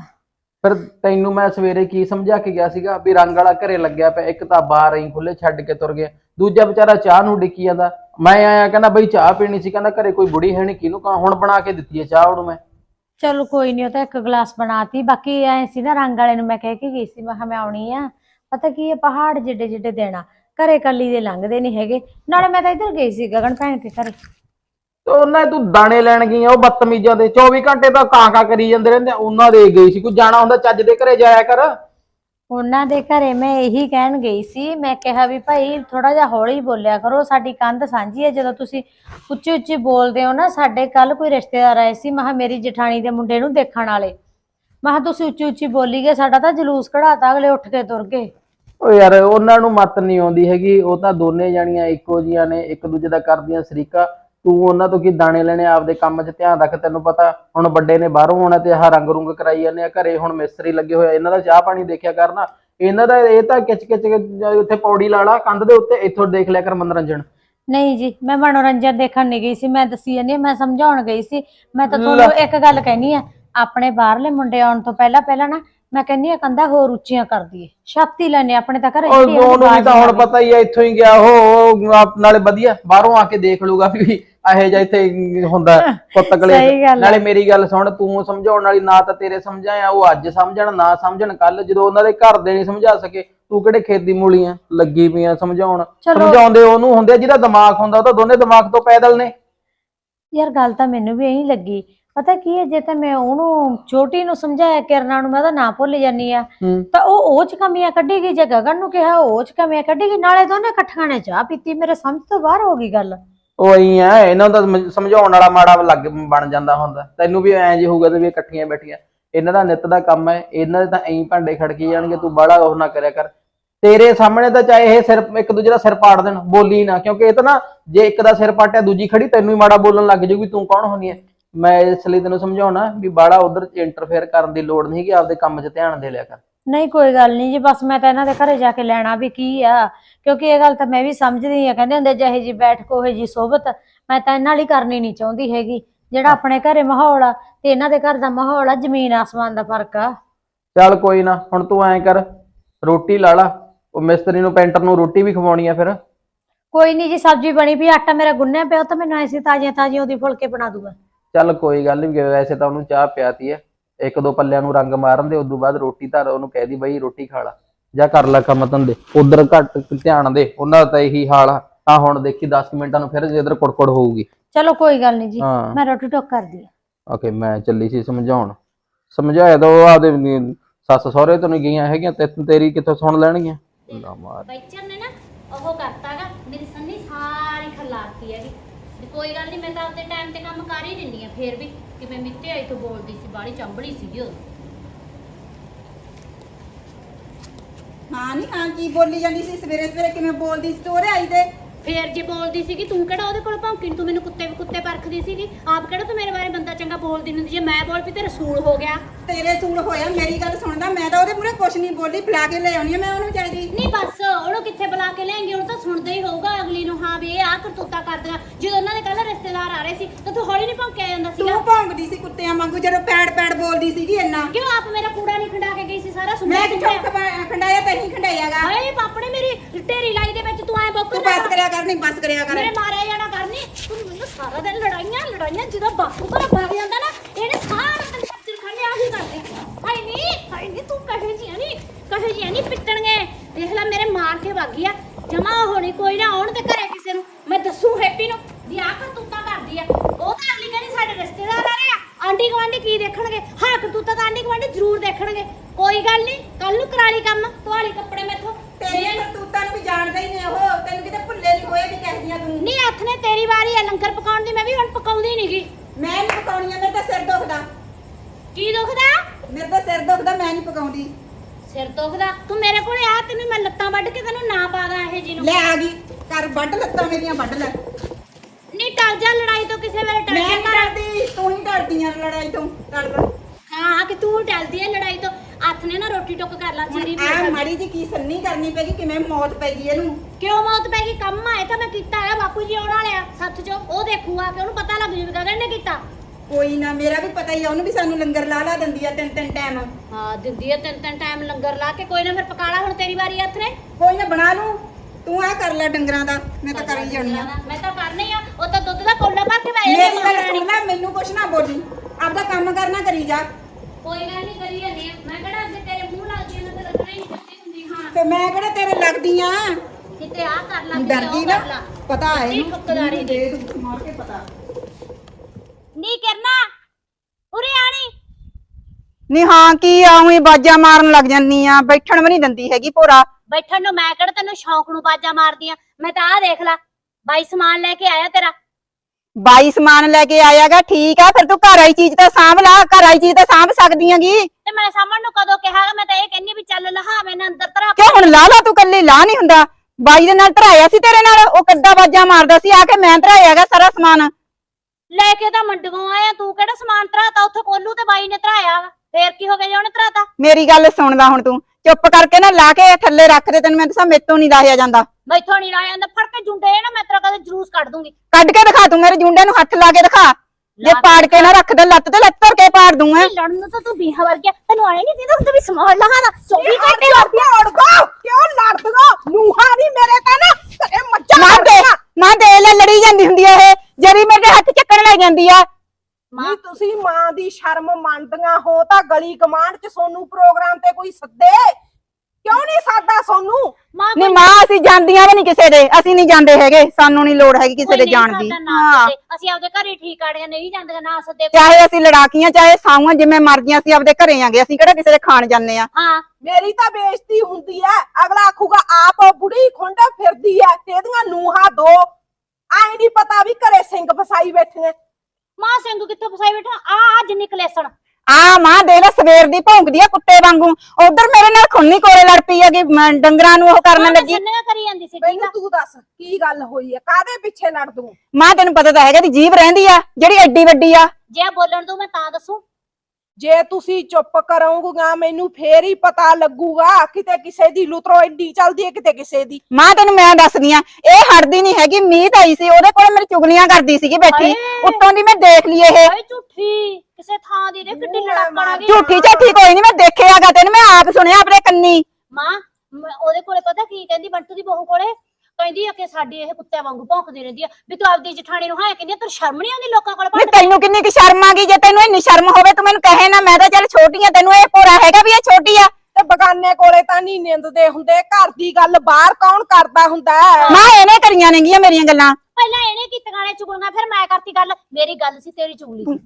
ਫਿਰ ਤੈਨੂੰ ਮੈਂ ਸਵੇਰੇ ਕੀ ਸਮਝਾ ਕੇ ਗਿਆ ਸੀਗਾ ਵੀ ਰੰਗ ਵਾਲਾ ਘਰੇ ਲੱਗਿਆ ਪਿਆ ਇੱਕ ਤਾਂ ਬਾਹਰ ਹੀ ਖੁੱਲੇ ਛੱਡ ਕੇ ਤੁਰ ਗਿਆ ਦੂਜਾ ਵਿਚਾਰਾ ਚਾਹ ਨੂੰ ਡਿੱਕੀ ਜਾਂਦਾ। ਮੈਂ ਆਇਆ ਕਹਿੰਦਾ ਬਈ ਚਾਹ ਪੀਣੀ ਸੀ ਕਹਿੰਦਾ ਘਰੇ ਕੋਈ ਬੁੜੀ ਹੈ ਨਹੀਂ ਕਿਹਨੂੰ ਕਹਾਂ? ਹੁਣ ਬਣਾ ਕੇ ਦਿੱਤੀ ਹੈ ਚਾਹ ਉਹਨੂੰ ਮੈਂ। ਚਲੋ ਕੋਈ ਨਹੀਂ ਉਹ ਤਾਂ ਇੱਕ ਗਲਾਸ ਬਣਾਤੀ ਬਾਕੀ ਐ ਸੀ ਨਾ ਰੰਗ ਵਾਲੇ ਨੂੰ ਮੈਂ ਕਹਿ ਕੇ ਗਈ ਸੀ ਮੈਂ ਕਿਹਾ ਮੈਂ ਆਉਣੀ ਆ। ਪਤਾ ਕੀ ਹੈ ਪਹਾੜ ਜਿੱਡੇ ਜਿੱਡੇ ਦੇਣਾ ਘਰੇ ਕੱਲੀ ਦੇ ਲੰਘਦੇ ਨਹੀਂ ਹੈਗੇ। ਨਾਲੇ ਮੈਂ ਤਾਂ ਇੱਧਰ ਗਈ ਸੀ ਗਗਨ ਭੈਣ ਦੇ ਘਰੇ। ਤੇ ਉਹਨਾਂ ਤੂੰ ਦਾਣੇ ਲੈਣ ਗਈ ਆ ਉਹ ਬਦਤਮੀਜ਼ਾਂ ਦੇ 24 ਘੰਟੇ ਤਾਂ ਕਾਂ ਕਾਂ ਕਰੀ ਜਾਂਦੇ ਰਹਿੰਦੇ ਆ, ਉਹਨਾਂ ਦੇ ਗਈ ਸੀ ਕੋਈ ਜਾਣਾ ਹੁੰਦਾ ਚੱਜ ਦੇ ਘਰੇ ਜਾਇਆ ਕਰ? ਉਹਨਾਂ ਦੇ ਘਰੇ ਮੈਂ ਇਹੀ ਕਹਿਣ ਗਈ ਸੀ ਮੈਂ ਕਿਹਾ ਵੀ ਭਾਈ ਥੋੜਾ ਜਿਹਾ ਹੌਲੀ ਬੋਲਿਆ ਕਰੋ ਸਾਡੀ ਕੰਧ ਸਾਂਝੀ ਹੈ ਜਦੋਂ ਤੁਸੀਂ ਉੱਚੀ ਉੱਚੀ ਬੋਲਦੇ ਹੋ ਨਾ ਸਾਡੇ ਕੱਲ ਕੋਈ ਰਿਸ਼ਤੇਦਾਰ ਆਏ ਸੀ ਮੈਂ ਕਿਹਾ ਮੇਰੀ ਜਠਾਣੀ ਦੇ ਮੁੰਡੇ ਨੂੰ ਦੇਖਣ ਵਾਲੇ। ਮੈਂ ਕਿਹਾ ਤੁਸੀਂ ਉੱਚੀ ਉੱਚੀ ਬੋਲੀ ਗਏ ਸਾਡਾ ਤਾਂ ਜਲੂਸ ਕਢਾਤਾ ਅਗਲੇ ਉੱਠ ਕੇ ਤੁਰ ਗਏ। ਓ ਯਾਰ ਉਹਨਾਂ ਨੂੰ ਮੱਤ ਨਹੀਂ ਆਉਂਦੀ ਹੈਗੀ ਉਹ ਤਾਂ ਦੋਨੇ ਜਾਣੀਆਂ ਇੱਕੋ ਜੀਆਂ ਨੇ ਇੱਕ ਦੂਜੇ ਦਾ ਕਰਦੀਆਂ ਸਰੀਕਾ। ਤੂੰ ਉਹਨਾਂ ਤੋਂ ਕੀ ਦਾਣੇ ਲੈਣੇ ਆਪਦੇ ਕੰਮ 'ਚ ਧਿਆਨ ਰੱਖ ਤੈਨੂੰ ਪਤਾ ਹੁਣ ਵੱਡੇ ਨੇ ਬਾਹਰੋਂ ਆਉਣਾ ਤੇ ਆਹ ਰੰਗ ਰੁੰਗ ਕਰਾਈ ਜਾਂਦੇ ਆ ਘਰੇ ਹੁਣ ਮਿਸਤਰੀ ਲੱਗੇ ਹੋਏ ਆ ਇਹਨਾਂ ਦਾ ਚਾਹ ਪਾਣੀ ਦੇਖਿਆ ਕਰਨਾ ਇਹਨਾਂ ਦਾ ਇਹ ਤਾਂ ਕਿਚ ਕਿਚ ਉੱਥੇ ਪੌੜੀ ਲਾ ਲਾ ਕੰਧ ਦੇ ਉੱਤੇ ਇੱਥੋਂ ਦੇਖ ਲਿਆ ਕਰ ਮਨੋਰੰਜਨ। ਨਹੀਂ ਜੀ ਮੈਂ ਮਨੋਰੰਜਨ ਦੇਖਣ ਨਹੀਂ ਗਈ ਸੀ ਮੈਂ ਦੱਸੀ ਜਾਂਦੀ ਹਾਂ, ਮੈਂ ਸਮਝਾਉਣ ਗਈ ਸੀ ਮੈਂ ਤਾਂ ਤੁਹਾਨੂੰ ਇੱਕ ਗੱਲ ਕਹਿਣੀ ਆ ਆਪਣੇ ਬਾਹਰਲੇ ਮੁੰਡੇ ਆਉਣ ਤੋਂ ਪਹਿਲਾਂ ਪਹਿਲਾਂ ਨਾ ਮੈਂ ਕਹਿੰਨੀ ਆ ਕੰਦਾ ਹੋਰ ਉੱਚੀਆਂ ਕਰ ਦਈਏ ਛਾਤੀ ਲੈਣੇ ਆਪਣੇ ਤਾਂ ਘਰੇ ਉਹ ਜਿਹੜੀ ਉਹਨੂੰ ਵੀ ਤਾਂ ਹੁਣ। ਪਤਾ ਹੀ ਆ ਇੱਥੋਂ ਹੀ ਗਿਆ ਉਹ ਉਹ ਆਪ ਨਾਲੇ ਵਧੀਆ ਬਾਹਰੋਂ ਆ ਕੇ ਦੇਖ ਲੂਗਾ ਵੀ ਇਹੋ ਜਿਹਾ ਇੱਥੇ ਹੁੰਦਾ ਪੁੱਤ ਕਲੇ ਸਹੀ ਗੱਲ ਆ। ਨਾਲੇ ਮੇਰੀ ਗੱਲ ਸੁਣ ਤੂੰ ਸਮਝਾਉਣ ਵਾਲੀ ਨਾ ਤਾਂ ਤੇਰੇ ਸਮਝਾਇਆ ਉਹ ਅੱਜ ਸਮਝਣ ਨਾ ਸਮਝਣ ਕੱਲ ਜਦੋਂ ਉਹਨਾਂ ਦੇ ਘਰ ਦੇ ਨਹੀਂ ਸਮਝਾ ਸਕੇ ਤੂੰ ਕਿਹੜੇ ਖੇਤੀ ਮੂਲੀਆਂ ਲੱਗੀ ਪਈਆਂ ਸਮਝਾਉਣ ਚਲੋ। ਸਮਝਾਉਂਦੇ ਉਹਨੂੰ ਹੁੰਦੇ ਜਿਹਦਾ ਦਿਮਾਗ ਹੁੰਦਾ ਉਹ ਤਾਂ ਦੋਨੇ ਦਿਮਾਗ ਤੋਂ ਪੈਦਲ ਨੇ ਯਾਰ ਗੱਲ ਤਾਂ ਮੈਨੂੰ ਵੀ ਇਹੀ ਲੱਗੀ ਪਤਾ ਕੀ ਹੈ ਜੇ ਤਾਂ ਮੈਂ ਉਹਨੂੰ ਛੋਟੀ ਨੂੰ ਸਮਝਾਇਆ ਕਿਰਨਾ ਨੂੰ ਮੈਂ ਤਾਂ ਨਾ ਭੁੱਲ ਜਾਨੀ ਆ। ਹੂੰ। ਤਾਂ ਉਹ ਉਹ ਚ ਕਮੀਆਂ ਕੱਢੇਗੀ ਜੇ ਗਗਨ ਨੂੰ ਕਿਹਾ ਉਹ ਚ ਕਮੀਆਂ ਕੱਢੇਗੀ ਨਾਲੇ ਦੋਨੇ ਇਕੱਠੀਆਂ ਨੇ ਚਾਹ ਪੀਤੀ ਮੇਰੇ ਸਮਝ ਤੋਂ ਬਾਹਰ ਹੋ ਗਈ ਗੱਲ। ਉਹ ਐਂ ਆ ਇਹਨਾਂ ਦਾ ਸਮਝ- ਸਮਝਾਉਣ ਵਾਲਾ ਮਾੜਾ ਲੱਗ ਬਣ ਜਾਂਦਾ ਹੁੰਦਾ। ਤੈਨੂੰ ਵੀ ਐਂ ਜੇ ਹੋਊਗਾ ਤੇ ਵੀ ਇਕੱਠੀਆਂ ਬੈਠੀਆਂ। ਇਹਨਾਂ ਦਾ ਨਿੱਤ ਦਾ ਕੰਮ ਹੈ ਇਹਨਾਂ ਦੇ ਤਾਂ ਐਂ ਭਾਂਡੇ ਖੜਕੀ ਜਾਣਗੇ ਤੂੰ ਬੜਾ ਉਹ ਨਾ ਕਰਿਆ ਕਰ। ਤੇਰੇ ਸਾਹਮਣੇ ਤਾਂ ਚਾਹੇ ਇਹ ਸਿਰ ਇੱਕ ਦੂਜੇ ਦਾ ਸਿਰ ਪਾੜ ਦੇਣ ਬੋਲੀ ਨਾ ਕਿਉਂਕਿ ਇਹ ਤਾਂ ਨਾ ਜੇ ਇੱਕ ਦਾ ਸਿਰ ਪਾਟਿਆ ਦੂਜੀ ਖੜੀ ਤੈਨੂੰ ਹੀ ਮਾੜਾ ਬੋਲਣ ਲੱਗ ਜਾਊਗੀ ਤੂੰ ਕੌਣ ਹੁੰਨੀ ਹੈ? ਮੈਂ ਇਸ ਲਈ ਤੈਨੂੰ ਸਮਝਾਉਣਾ ਵੀ ਬਾੜਾ ਉਧਰ ਚ ਇੰਟਰਫੇਅਰ ਕਰਨ ਦੀ ਲੋੜ ਨਹੀਂ ਕਿ ਆਪਦੇ ਕੰਮ 'ਚ ਧਿਆਨ ਦੇ ਲਿਆ ਕਰ। ਨਹੀਂ ਕੋਈ ਗੱਲ ਨਹੀਂ ਜੀ ਬਸ ਮੈਂ ਤਾਂ ਇਹਨਾਂ ਦੇ ਘਰੇ ਜਾ ਕੇ ਲੈਣਾ ਵੀ ਕੀ ਆ। ਕਿਉਂਕਿ ਇਹ ਗੱਲ ਤਾਂ ਮੈਂ ਵੀ ਸਮਝਦੀ ਆ ਕਹਿੰਦੇ ਹੁੰਦੇ ਜਿਹੇ ਜੀ ਬੈਠ ਕੋ ਜੀ ਸੋਬਤ ਮੈਂ ਤਾਂ ਇਹਨਾਂ ਲਈ ਕਰਨੀ ਨਹੀਂ ਚਾਹੁੰਦੀ ਹੈਗੀ ਜਿਹੜਾ ਆਪਣੇ ਘਰੇ ਮਾਹੌਲ ਆ ਤੇ ਇਹਨਾਂ ਦੇ ਘਰ ਦਾ ਮਾਹੌਲ ਆ ਜ਼ਮੀਨ ਆਸਮਾਨ ਦਾ ਫ਼ਰਕ ਆ। ਚੱਲ ਕੋਈ ਨਾ ਹੁਣ ਤੂੰ ਐਂ ਕਰ ਰੋਟੀ ਲਾ ਲਾ ਉਹ ਮਿਸਤਰੀ ਨੂੰ ਪੈਂਟਰ ਨੂੰ ਰੋਟੀ ਵੀ ਖਵਾਉਣੀ ਆ ਫਿਰ। ਕੋਈ ਨਹੀਂ ਜੀ ਸਬਜ਼ੀ ਬਣੀ ਵੀ ਆਟਾ ਮੇਰਾ ਗੁੰਨਿਆ ਪਿਆ ਉਹ ਤਾਂ ਮੈਨੂੰ ਐਸੀ ਤਾਜ਼ੀਆਂ ਤਾਜ਼ੀਆਂ ਉਹਦੀ ਫੁਲਕੇ ਬਣਾ ਦੂਗਾ। ਚੱਲ ਕੋਈ ਗੱਲ ਨਹੀਂ ਵੈਸੇ ਤਾਂ ਉਹਨੂੰ ਚਾਹ ਪਿਆਤੀ ਐ। ਇੱਕ ਦੋ ਪੱਲਿਆਂ ਨੂੰ ਰੰਗ ਮਾਰਨ ਦੇ ਉਦੋਂ ਬਾਅਦ ਰੋਟੀ ਧਰ ਉਹਨੂੰ ਕਹਿ ਦੀ ਬਈ ਰੋਟੀ ਖਾ ਲਾ ਜਾਂ ਕਰ ਲੈ ਕੰਮ ਧੰਦੇ। ਉਧਰ ਘੱਟ ਧਿਆਨ ਦੇ ਉਹਨਾਂ ਦਾ ਤਾਂ ਇਹੀ ਹਾਲ ਆ। ਆ ਹੁਣ ਦੇਖੀ 10 ਮਿੰਟਾਂ ਨੂੰ ਫਿਰ ਇਧਰ ਕੁੜਕੁੜ ਹੋਊਗੀ। ਚਲੋ ਕੋਈ ਗੱਲ ਨਹੀਂ ਜੀ ਹਾਂ। ਮੈਂ ਰੋਟੀ ਟੋਕ ਕਰਦੀ ਆ। ਓਕੇ ਮੈਂ ਚੱਲੀ ਸੀ ਸਮਝਾਉਣ। ਸਮਝਾਇਆ ਤਾਂ ਉਹ ਆਦੇ ਸੱਸ ਸਹੁਰੇ ਤੋਂ ਨਹੀਂ ਗਈਆਂ ਹੈਗੀਆਂ ਤੇ ਤੇਰੀ ਕਿੱਥੋਂ ਸੁਣ ਲੈਣਗੀਆਂ? ਨਾ ਮਾਰ ਨੇ ਨਾ ਉਹ ਕਰਤਾਗਾ ਮੇਰੀ ਸੰਨੀ ਸਾਰੀ ਖਲਾਤੀ ਹੈਗੀ। ਵੀ ਕੋਈ ਗੱਲ ਨਹੀਂ ਮੈਂ ਤਾਂ ਆਪਦੇ ਟਾਈਮ ਤੇ ਕੰਮ ਕਰ ਹੀ ਦਿੰਦੀ ਆ ਫੇਰ ਵੀ ਕਿ ਮੈਂ ਮਿੱਤੇ ਆਈ ਤੋਂ ਬੋਲਦੀ ਸੀ ਬਾੜੀ ਚੰਬੜੀ ਸੀਗੀ ਉਹ। ਹਾਂ ਨਹੀਂ ਹਾਂ ਕੀ ਬੋਲੀ ਜਾਂਦੀ ਸੀ? ਸਵੇਰੇ ਸਵੇਰੇ ਕਿਵੇਂ ਬੋਲਦੀ ਸੀ? ਤੋਰੇ ਆਈ ਦੇ ਫੇਰ ਜੇ ਬੋਲਦੀ ਸੀਗੀ ਤੂੰ ਕਿਹੜਾ ਉਹਦੇ ਕੋਲ ਭੌਂਕੀ ਤੂੰ ਮੈਨੂੰ ਕੁੱਤੇ ਕੁੱਤੇ ਪਰਖਦੀ ਸੀਗੀ। ਆਪ ਕਿਹੜਾ ਤੂੰ ਮੇਰੇ ਬਾਰੇ ਬੰਦਾ ਚੰਗਾ ਬੋਲਦੀ ਨਹੀਂ ਹੁੰਦੀ? ਜੇ ਮੈਂ ਬੋਲ ਪਈ ਤੇ ਰਸੂਲ ਹੋ ਗਿਆ। ਤੇਰੇ ਸੂਲ ਹੋਇਆ ਮੇਰੀ ਗੱਲ ਮੈਂ ਉਹਦੇ ਮੂਹਰੇ ਕੁਛ ਨਹੀਂ ਬੋਲੀ ਬੁਲਾ ਕੇ ਲੈ ਆਉਣੀ ਆ ਮੈਂ ਉਹਨੂੰ ਚਾਹੀਦੀ। ਨਹੀਂ ਬਸ ਉਹਨੂੰ ਕਿੱਥੇ ਬੁਲਾ ਕੇ ਲਿਆਂਗੇ ਉਹਨੂੰ ਤਾਂ ਸੁਣਦਾ ਹੀ ਹੋਊਗਾ ਅਗਲੀ ਨੂੰ। ਹਾਂ ਵੀ ਇਹ ਆ ਕਰਤੂਤਾ ਕਰਦੀਆਂ ਜਦੋਂ ਉਹਨਾਂ ਦੇ ਕੱਲ ਰਿਸ਼ਤੇਦਾਰ ਆ ਰਹੇ ਸੀ ਤਾਂ ਤੂੰ ਹੌਲੀ ਨਹੀਂ ਭੌਂਕਿਆ ਜਾਂਦਾ ਸੀਗਾ? ਤੂੰ ਭੌਂਕਦੀ ਸੀ ਕੁੱਤਿਆਂ ਵਾਂਗੂ ਜਦੋਂ ਪੈੜ ਪੈੜ ਬੋਲਦੀ ਸੀਗੀ ਇੰਨਾ। ਕਿਉਂ ਆਪ ਮੇਰਾ ਕੂੜਾ ਨਹੀਂ ਖੰਡਾ ਕੇ ਗਈ ਸੀ? ਸਾਰਾ ਸੁਣਿਆ ਮੈਂ ਕਿੱਥੇ ਕਿੱਥੋਂ ਖਵਾ- ਖੰਡਾਇਆ ਖੰਡਾਇਆਗਾ। ਹਾਏ ਪਾਪੜੇ ਮੇਰੀ ਢੇਰੀ ਲਾਈ ਦੇ ਵਿੱਚ ਤੂੰ ਐ ਬੁੱਕ ਤੂੰ ਬਸ ਕਰਿਆ ਕਰ ਨਹੀਂ ਬਸ ਕਰਿਆ ਕਰ। ਮੇਰੇ ਮਾਰਿਆ ਜਾਣਾ ਕਰਨੀ। ਤੂੰ ਮੈਨੂੰ ਸਾਰਾ ਦਿਨ ਲੜਾਈਆਂ ਲੜਾਈਆਂ ਜਦੋਂ ਬਾਪੂ ਭਲਾ ਭਾਗ ਜਾਂਦਾ ਨਾ ਇਹਨੇ ਸਾਰਾ ਦਿਨ ਖੱਜਰ ਖਾਣੇ ਆਹੀ ਕਰਦੇ। ਹਾਏ ਨਹੀਂ ਹਾਏ ਨਹੀਂ ਤੂੰ ਕਹੇ ਜੀ ਨਹੀਂ ਕਹੇ ਜੀ ਨਹੀਂ ਪਿੱਟਣਗੇ। ਦੇਖ ਲੈ ਮੇਰੇ ਮਾਰ ਕੇ ਵਾਗੀ ਆ ਜਮਾ ਹੋਣੀ ਕੋਈ ਨਾ ਆਉਣ ਤੇ ਘਰੇ ਕਿਸੇ ਨੂੰ। ਮੈਂ ਦੱਸੂ ਹੈਪੀ ਨੂੰ ਵੀ ਆਹ ਕਰਤੂਤਾਂ ਕਰਦੀ ਆ। ਉਹ ਤਾਂ ਅਗਲੀ ਕਹਿੰਦੀ ਸਾਡੇ ਰਿਸ਼ਤੇਦਾਰ ਆ ਰਹੇ ਆ। ਆਂਢੀ ਗੁਆਂਢੀ ਕੀ ਦੇਖਣਗੇ? ਹਾਂ ਕਰਤੂਤਾਂ ਤਾਂ ਆਂਢੀ ਗੁਆਂਢੀ ਜ਼ਰੂਰ ਦੇਖਣਗੇ। ਕੋਈ ਗੱਲ ਨਹੀਂ ਕੱਲ ਨੂੰ ਕਰਾ ਲਈ ਕੰਮ ਧਵਾਲੀ ਕੱਪੜੇ ਮੈਥੋਂ। ਤੇਰੀਆਂ ਕਰਤੂਤਾਂ ਨੂੰ ਵੀ ਜਾਣਦਾ ਹੀ ਨਹੀਂ ਉਹ। ਤੈਨੂੰ ਕਿਤੇ ਭੁੱਲੇ ਨਹੀਂ ਹੋਏ ਵੀ ਕਹਿੰਦੀਆਂ ਤੂੰ। ਨਹੀਂ ਹੱਥ ਨੇ ਤੇਰੀ ਵਾਰੀ ਆ ਲੰਗਰ ਪਕਾਉਣ ਦੀ। ਮੈਂ ਵੀ ਹੁਣ ਪਕਾਉਂਦੀ ਨਹੀਂਗੀ ਮੈਂ ਨਹੀਂ ਪਕਾਉਣੀਆਂ ਮੇਰੇ ਤਾਂ ਸਿਰ ਦੁਖਦਾ। ਕੀ ਦੁਖਦਾ? ਮੇਰੇ ਤਾਂ ਸਿਰ ਦੁਖਦਾ ਮੈਂ ਨਹੀਂ ਪਕਾਉਂਦੀ। ਸਿਰ ਦੁਖਦਾ? ਤੂੰ ਮੇਰੇ ਕੋਲੇ ਆ ਤੈਨੂੰ ਮੈਂ ਲੱਤਾਂ ਵੱਢ ਕੇ ਤੈਨੂੰ ਨਾ ਪਾਦਾ ਇਹ ਜੀ ਨੂੰ। ਲੈ ਆ ਗਈ ਕਰ ਵੱਢ ਲੱਤਾਂ ਮੇਰੀਆਂ ਵੱਢ ਲੈ। ਨਹੀਂ ਟਲ ਜਾ ਲੜਾਈ ਤੋਂ ਕਿਸੇ ਵੇਲੇ ਟਲ ਮੈਂ ਜਾ ਨਹੀਂ ਕਰ ਡਰਦੀ ਤੂੰ ਹੀ ਡਰਦੀ ਆ ਲੜਾਈ ਤੋਂ ਲੜ ਹਾਂ ਕਿ ਤੂੰ ਟਲਦੀ ਹੈ ਲੜਾਈ ਤੋਂ। ਹੱਥ ਨੇ ਨਾ ਰੋਟੀ ਟੁੱਕ ਕਰ ਲਾ ਵੀ ਆ ਮਾੜੀ ਜੀ ਕੀ ਸੰਨੀ ਕਰਨੀ ਪੈਗੀ ਕਿਵੇਂ ਮੌਤ ਪੈ ਗਈ ਇਹਨੂੰ? ਕਿਉਂ ਮੌਤ ਪੈ ਗਈ? ਕੰਮ ਆਏ ਤਾਂ ਮੈਂ ਕੀਤਾ ਹੈ ਬਾਪੂ ਜੀ ਆਉਣ ਵਾਲਿਆ ਸੱਥ ਚੋਂ। ਉਹ ਦੇਖੂਗਾ ਕਿ ਉਹਨੂੰ ਪਤਾ ਲੱਗ ਜੂ ਵੀ ਗਗਨ ਨੇ ਕੀਤਾ। ਕੋਈ ਨਾ ਮੇਰਾ ਵੀ ਪਤਾ ਹੀ ਆ ਉਹਨੂੰ ਵੀ ਸਾਨੂੰ ਲੰਗਰ ਲਾ ਲਾ ਦਿੰਦੀ ਆ ਤਿੰਨ ਤਿੰਨ ਟਾਈਮ ਹਾਂ ਦਿੰਦੀ ਹੈ ਤਿੰਨ ਤਿੰਨ ਟਾਈਮ ਲੰਗਰ ਲਾ ਕੇ। ਕੋਈ ਨਾ ਫਿਰ ਪਕਾਲਾ ਹੁਣ ਤੇਰੀ ਵਾਰੀ ਨੇ ਕੋਈ ਨਾ ਬਣਾ ਲੂੰ। ਤੂੰ ਆ ਕਰ ਲੈ ਡੰਗਰਾਂ ਦਾ ਮੈਂ ਤਾਂ ਕਰੀ ਜਾਣੀ ਆ। ਮੈਂ ਤਾਂ ਕਰਨੀ ਆ ਉਹ ਤਾਂ ਦੁੱਧ ਦਾ ਕੋਲਾ ਭਰ ਕੇ ਬਹਿ ਮੇਰੀ ਗੱਲ ਸੁਣ ਲੈ ਮੈਨੂੰ ਕੁਛ ਨਾ ਬੋਲੀ। ਆਪਦਾ ਕੰਮ ਕਰਨਾ ਕਰੀ ਜਾ। ਕੋਈ ਗੱਲ ਨਹੀਂ ਕਰੀ ਆ। ਮੈਂ ਕਿਹੜਾ ਅੱਗੇ ਤੇਰੇ ਮੂੰਹ ਲੱਗਦੀ ਨਾ ਤੇ ਲੱਗਣਾ ਹੀ ਹੁੰਦੀ ਹਾਂ। ਤੇ ਮੈਂ ਕਿਹੜਾ ਤੇਰੇ ਲੱਗਦੀ ਆ? ਕਿਤੇ ਆ ਕਰ ਲਾ ਕਿਤੇ ਡਰਦੀ ਉਹ ਨਾ ਕਰ ਲਾ। ਪਤਾ ਹੈ ਦੀ। ਦੇ ਮਾਰ ਕੇ ਪਤਾ। ਨੀ ਕਰਨਾ। ਉਰੇ ਆਣੀ ਨਹੀਂ ਹਾਂ ਕੀ ਆਉਂ ਬਾਜਾ ਮਾਰਨ ਲੱਗ ਜੰਨੀ ਆ। ਬੈਠਣ ਵੀ ਨਹੀਂ ਦਿੰਦੀ ਹੈਗੀ ਭੋਰਾ। ਬੈਠਣ ਨੂੰ ਮੈਂ ਕਿਹੜਾ ਤੈਨੂੰ ਸ਼ੌਂਕ ਨੂੰ ਬਾਜਾ ਮਾਰਦੀ ਆ? ਮੈਂ ਤਾਂ ਆਹ ਦੇਖ ਲਾ ਬਾਈ ਸਮਾਨ ਲੈ ਕੇ ਆਇਆ ਤੇਰਾ। ਬਾਈ ਸਮਾਨ ਲੈ ਕੇ ਆਇਆਗਾ ਠੀਕ ਆ ਫਿਰ ਤੂੰ ਘਰ ਆਈ ਚੀਜ਼ ਤਾਂ ਸਾਂਭ ਲਾ ਘਰ ਆਈ ਚੀਜ਼ ਤਾਂ ਸਾਂਭ ਸਕਦੀ ਹੈਗੀ। ਤੇ ਮੈਂ ਸਾਹਮਣ ਨੂੰ ਕਦੋਂ ਕਿਹਾ ਮੈਂ ਤਾਂ ਇਹ ਕਹਿੰਨੀ ਵੀ ਚੱਲ ਲਹਾ ਮੈਂ ਅੰਦਰ ਤਰਾ ਕਿਉਂ ਹੁਣ ਲਾ ਲਾ ਤੂੰ ਕੱਲੀ ਲਾ ਨਹੀਂ ਹੁੰਦਾ। ਬਾਈ ਦੇ ਨਾਲ ਧਰਾਇਆ ਸੀ ਤੇਰੇ ਨਾਲ ਉਹ ਕਿੱਦਾਂ ਬਾਜਾ ਮਾਰਦਾ ਸੀ ਆ ਕੇ ਮੈਂ ਧਰਾਇਆਗਾ ਸਾਰਾ ਸਮਾਨ। ਲੈ ਕੇ ਤਾਂ ਮੰਡੀੋਂ ਆਇਆ ਤੂੰ ਕਿਹੜਾ ਸਮਾਨ ਧਰਾਤਾ? ਉੱਥੇ ਕੋਲੂ ਤੇ ਬਾਈ ਨੇ ਧਰਾਇਆ। ਫੇਰ ਕੀ ਹੋ ਗਿਆ ਜੇ ਉਹਨੇ ਧਰਾਤਾ? ਮੇਰੀ ਗੱਲ ਸੁਣਦਾ ਹੁਣ ਤੂੰ। ਚੁੱਪ ਕਰਕੇ ਨਾ ਲਾ ਕੇ ਥੱਲੇ ਰੱਖ ਦੇ ਤੈਨੂੰ ਮੈਂ ਦੱਸਾਂ ਮੇਤੋਂ ਨਹੀਂ ਲਾਹਿਆ ਜਾਂਦਾ। ਮੈਥੋਂ ਨਹੀਂ ਲਾਇਆ ਜਾਂਦਾ। ਫੜ ਕੇ ਜੁੰਡੇ ਨਾ ਮੈਂ ਤੇਰਾ ਕਦੇ ਜਲੂਸ ਕੱਢ ਦੂੰਗੀ। ਕੱਢ ਕੇ ਦਿਖਾ ਤੂੰ ਮੇਰੇ ਜੁੰਡੇ ਨੂੰ ਹੱਥ ਲਾ ਕੇ ਦਿਖਾ। ਜੇ ਪਾੜ ਕੇ ਨਾ ਰੱਖ ਦੇ ਲੱਤ ਤੇ ਲੱਤ ਧਰ ਕੇ ਪਾੜ ਦੂੰਗਾ ਲੜਨ ਨੂੰ ਤਾਂ ਤੂੰ ਬੀਹਾ ਵਰਗਿਆ ਤੈਨੂੰ ਆਏ ਨਹੀਂ ਦਿੰਦਾ ਹੁੰਦਾ ਵੀ ਸਮਾਨ ਲਹਾਣਾ 24 ਘੰਟੇ ਲੜਦੀ ਅੜਗੋ ਕਿਉਂ ਲੜਦੀਆਂ ਨੂਹਾਂ ਨਹੀਂ ਮੇਰੇ ਤਾਂ ਨਾ ਘਰੇ ਮੱਝਾਂ ਮਾਂ ਦੇ ਲੜਦੀਆਂ। ਮਾਂ ਦੇ ਲੈ ਲੜੀ ਜਾਂਦੀ ਹੁੰਦੀ ਆ ਇਹ ਜਰੀ ਮੇਰੇ ਹੱਥ ਚੱਕਣ ਲੱਗ ਜਾਂਦੀ ਆ। ਨਹੀਂ ਤੁਸੀਂ ਮਾਂ ਦੀ ਸ਼ਰਮ ਮੰਨਦੀਆਂ ਹੋ ਤਾਂ ਗਲੀ ਕਮਾਂਡ ਚ ਸੋਨੂੰ ਪ੍ਰੋਗਰਾਮ ਤੇ ਕੋਈ ਸੱਦੇ? ਕਿਉਂ ਨਹੀਂ ਸਾਦਾ ਸੋਨੂੰ? ਮਾਂ ਨਹੀਂ ਮਾਂ ਅਸੀਂ ਜਾਂਦੀਆਂ ਵੀ ਨਹੀਂ ਕਿਸੇ ਦੇ। ਅਸੀਂ ਨਹੀਂ ਜਾਂਦੇ ਹੈਗੇ। ਸਾਨੂੰ ਨਹੀਂ ਲੋੜ ਹੈਗੀ ਕਿਸੇ ਦੇ ਜਾਣ ਦੀ। ਹਾਂ। ਅਸੀਂ ਆਪਦੇ ਘਰੇ ਠੀਕ ਆੜੀਆਂ ਨਹੀਂ ਜਾਂਦੀਆਂ ਨਾ ਸੱਦੇ। ਚਾਹੇ ਅਸੀਂ ਲੜਾਕੀਆਂ ਚਾਹੇ ਸਾਊਆਂ ਜਿਵੇਂ ਮਰਜ਼ੀਆਂ ਅਸੀਂ ਆਪਦੇ ਘਰੇ ਆਂਗੇ। ਅਸੀਂ ਕਿਹੜਾ ਕਿਸੇ ਦੇ ਖਾਣ ਜਾਂਦੇ ਆ? ਹਾਂ। ਮੇਰੀ ਤਾਂ ਬੇਇੱਜ਼ਤੀ ਹੁੰਦੀ ਐ। ਅਗਲਾ ਆਖੂਗਾ ਆਪ ਬੁੜੀ ਖੁੰਡਾ ਫਿਰਦੀ ਐ। ਤੇ ਇਹਦੀਆਂ ਨੂਹਾਂ ਦੋ। ਆਏ ਨਹੀਂ ਪਤਾ ਵੀ ਘਰੇ ਸਿੰਘ ਫਸਾਈ ਬੈਠੇ ਮਾਂ ਸਿੰਘ ਕਿੱਥੋਂ ਫਸਾਈ ਬੈਠਾ? ਆ ਆ ਜਿੰਨੀ ਕਲੇਸਣ ਆ ਮਾਂ ਦੇ ਲੈ ਸਵੇਰ ਦੀ ਭੌਂਕਦੀ ਆ ਕੁੱਤੇ ਵਾਂਗੂ। ਉਧਰ ਮੇਰੇ ਨਾਲ ਖੁੰਨੀ ਕੋਲੇ ਲੜ ਪਈ ਹੈਗੀ ਮੈਂ ਡੰਗਰਾਂ ਨੂੰ ਉਹ ਕਰਨ ਲੱਗੀ। ਸੰਨਿਆ ਕਰੀ ਜਾਂਦੀ ਸੀ ਠੀਕ ਮੈਨੂੰ ਆ। ਤੂੰ ਦੱਸ ਕੀ ਗੱਲ ਹੋਈ ਐ ਕਾਦੇ ਪਿੱਛੇ ਲੜ ਦੂੰ ਮਾਂ ਤੈਨੂੰ ਪਤਾ ਤਾਂ ਹੈਗਾ ਦੀ ਜੀਭ ਰਹਿੰਦੀ ਆ ਜਿਹੜੀ ਐਡੀ ਵੱਡੀ ਆ। ਜੇ ਆ ਬੋਲਣ ਤੋਂ ਮੈਂ ਤਾਂ ਦੱਸੂ। ਜੇ ਤੁਸੀਂ ਚੁੱਪ ਕਰੋਗੀਆਂ ਮੈਨੂੰ ਫੇਰ ਹੀ ਪਤਾ ਲੱਗੂਗਾ ਕਿਤੇ ਕਿਸੇ ਦੀ ਲੁਤਰੋ ਐਡੀ ਚੱਲਦੀ ਐ ਕਿਤੇ ਕਿਸੇ ਦੀ। ਮਾਂ ਤੈਨੂੰ ਮੈਂ ਦੱਸਦੀ ਆ ਇਹ ਹਟਦੀ ਨਹੀਂ ਹੈਗੀ ਮੀਤ ਆਈ ਸੀ ਉਹਦੇ ਕੋਲ ਮੇਰੀ ਚੁਗਲੀਆਂ ਕਰਦੀ ਸੀਗੀ ਬੈਠੀ। ਹਾਏ। ਉੱਤੋਂ ਦੀ ਮੈਂ ਦੇਖ ਲਈ ਇਹ। ਝੂਠੀ ਕਿਸੇ ਥਾਂ ਦੀ ਦੇ ਕਿੱਡੀ ਲੜਾਕਣ ਆ ਗਈ ਝੂਠੀ ਝਾਠੀ ਕੋਈ ਨਹੀਂ ਮੈਂ ਦੇਖਿਆਗਾ ਤੈਨੂੰ ਮੈਂ ਆਪ ਸੁਣਿਆ ਆਪਣੇ ਕੰਨੀ। ਮਾਂ ਮੈਂ ਉਹਦੇ ਕੋਲੇ ਪਤਾ ਕੀ ਕਹਿੰਦੀ ਬੰਟੂ ਦੀ ਬਹੂ ਕੋਲੇ? ਕਹਿੰਦੀ ਆ ਕਿ ਸਾਡੀ ਇਹ ਕੁੱਤੇ ਵਾਂਗੂ ਭੌਂਕਦੀ ਰਹਿੰਦੀ ਆ। ਵੀ ਤੂੰ ਆਪਦੀ ਜਠਾਣੀ ਨੂੰ ਹਾਂ ਕਹਿੰਦੀ ਆ, ਤੈਨੂੰ ਸ਼ਰਮ ਨਹੀਂ ਆਉਂਦੀ ਲੋਕਾਂ ਕੋਲ ਨਹੀਂ ਭੌਂਕਦੀ ਤੈਨੂੰ ਕਿੰਨੀ ਕੁ ਸ਼ਰਮ ਆ ਗਈ? ਜੇ ਤੈਨੂੰ ਇੰਨੀ ਸ਼ਰਮ ਹੋਵੇ ਤੂੰ ਮੈਨੂੰ ਕਹੇ ਨਾ ਮੈਂ ਤਾਂ ਚੱਲ ਛੋਟੀ ਆ ਤੈਨੂੰ ਇਹ ਪੂਰਾ ਹੈਗਾ ਵੀ ਇਹ ਛੋਟੀ ਆ। ਤੇ ਬਗਾਨੇ ਕੋਲੇ ਤਾਂ ਨਹੀਂ ਨਿੰਦਦੇ ਹੁੰਦੇ ਘਰ ਦੀ ਗੱਲ ਬਾਹਰ ਕੌਣ ਕਰਦਾ ਹੁੰਦਾ? ਹੈ ਮਾਂ ਇਹਨੇ ਕਰੀਆਂ ਨੇਗੀਆਂ ਮੇਰੀਆਂ ਗੱਲਾਂ। ਪਹਿਲਾਂ ਇਹਨੇ ਕੀਤੀਆਂ ਨੇ ਚੁਗਲੀਆਂ ਫਿਰ ਮੈਂ ਕਰਤੀ ਗੱਲ। ਮੇਰੀ ਗੱਲ ਸੀ ਤੇਰੀ ਚੁਗਲੀ। ਸੀ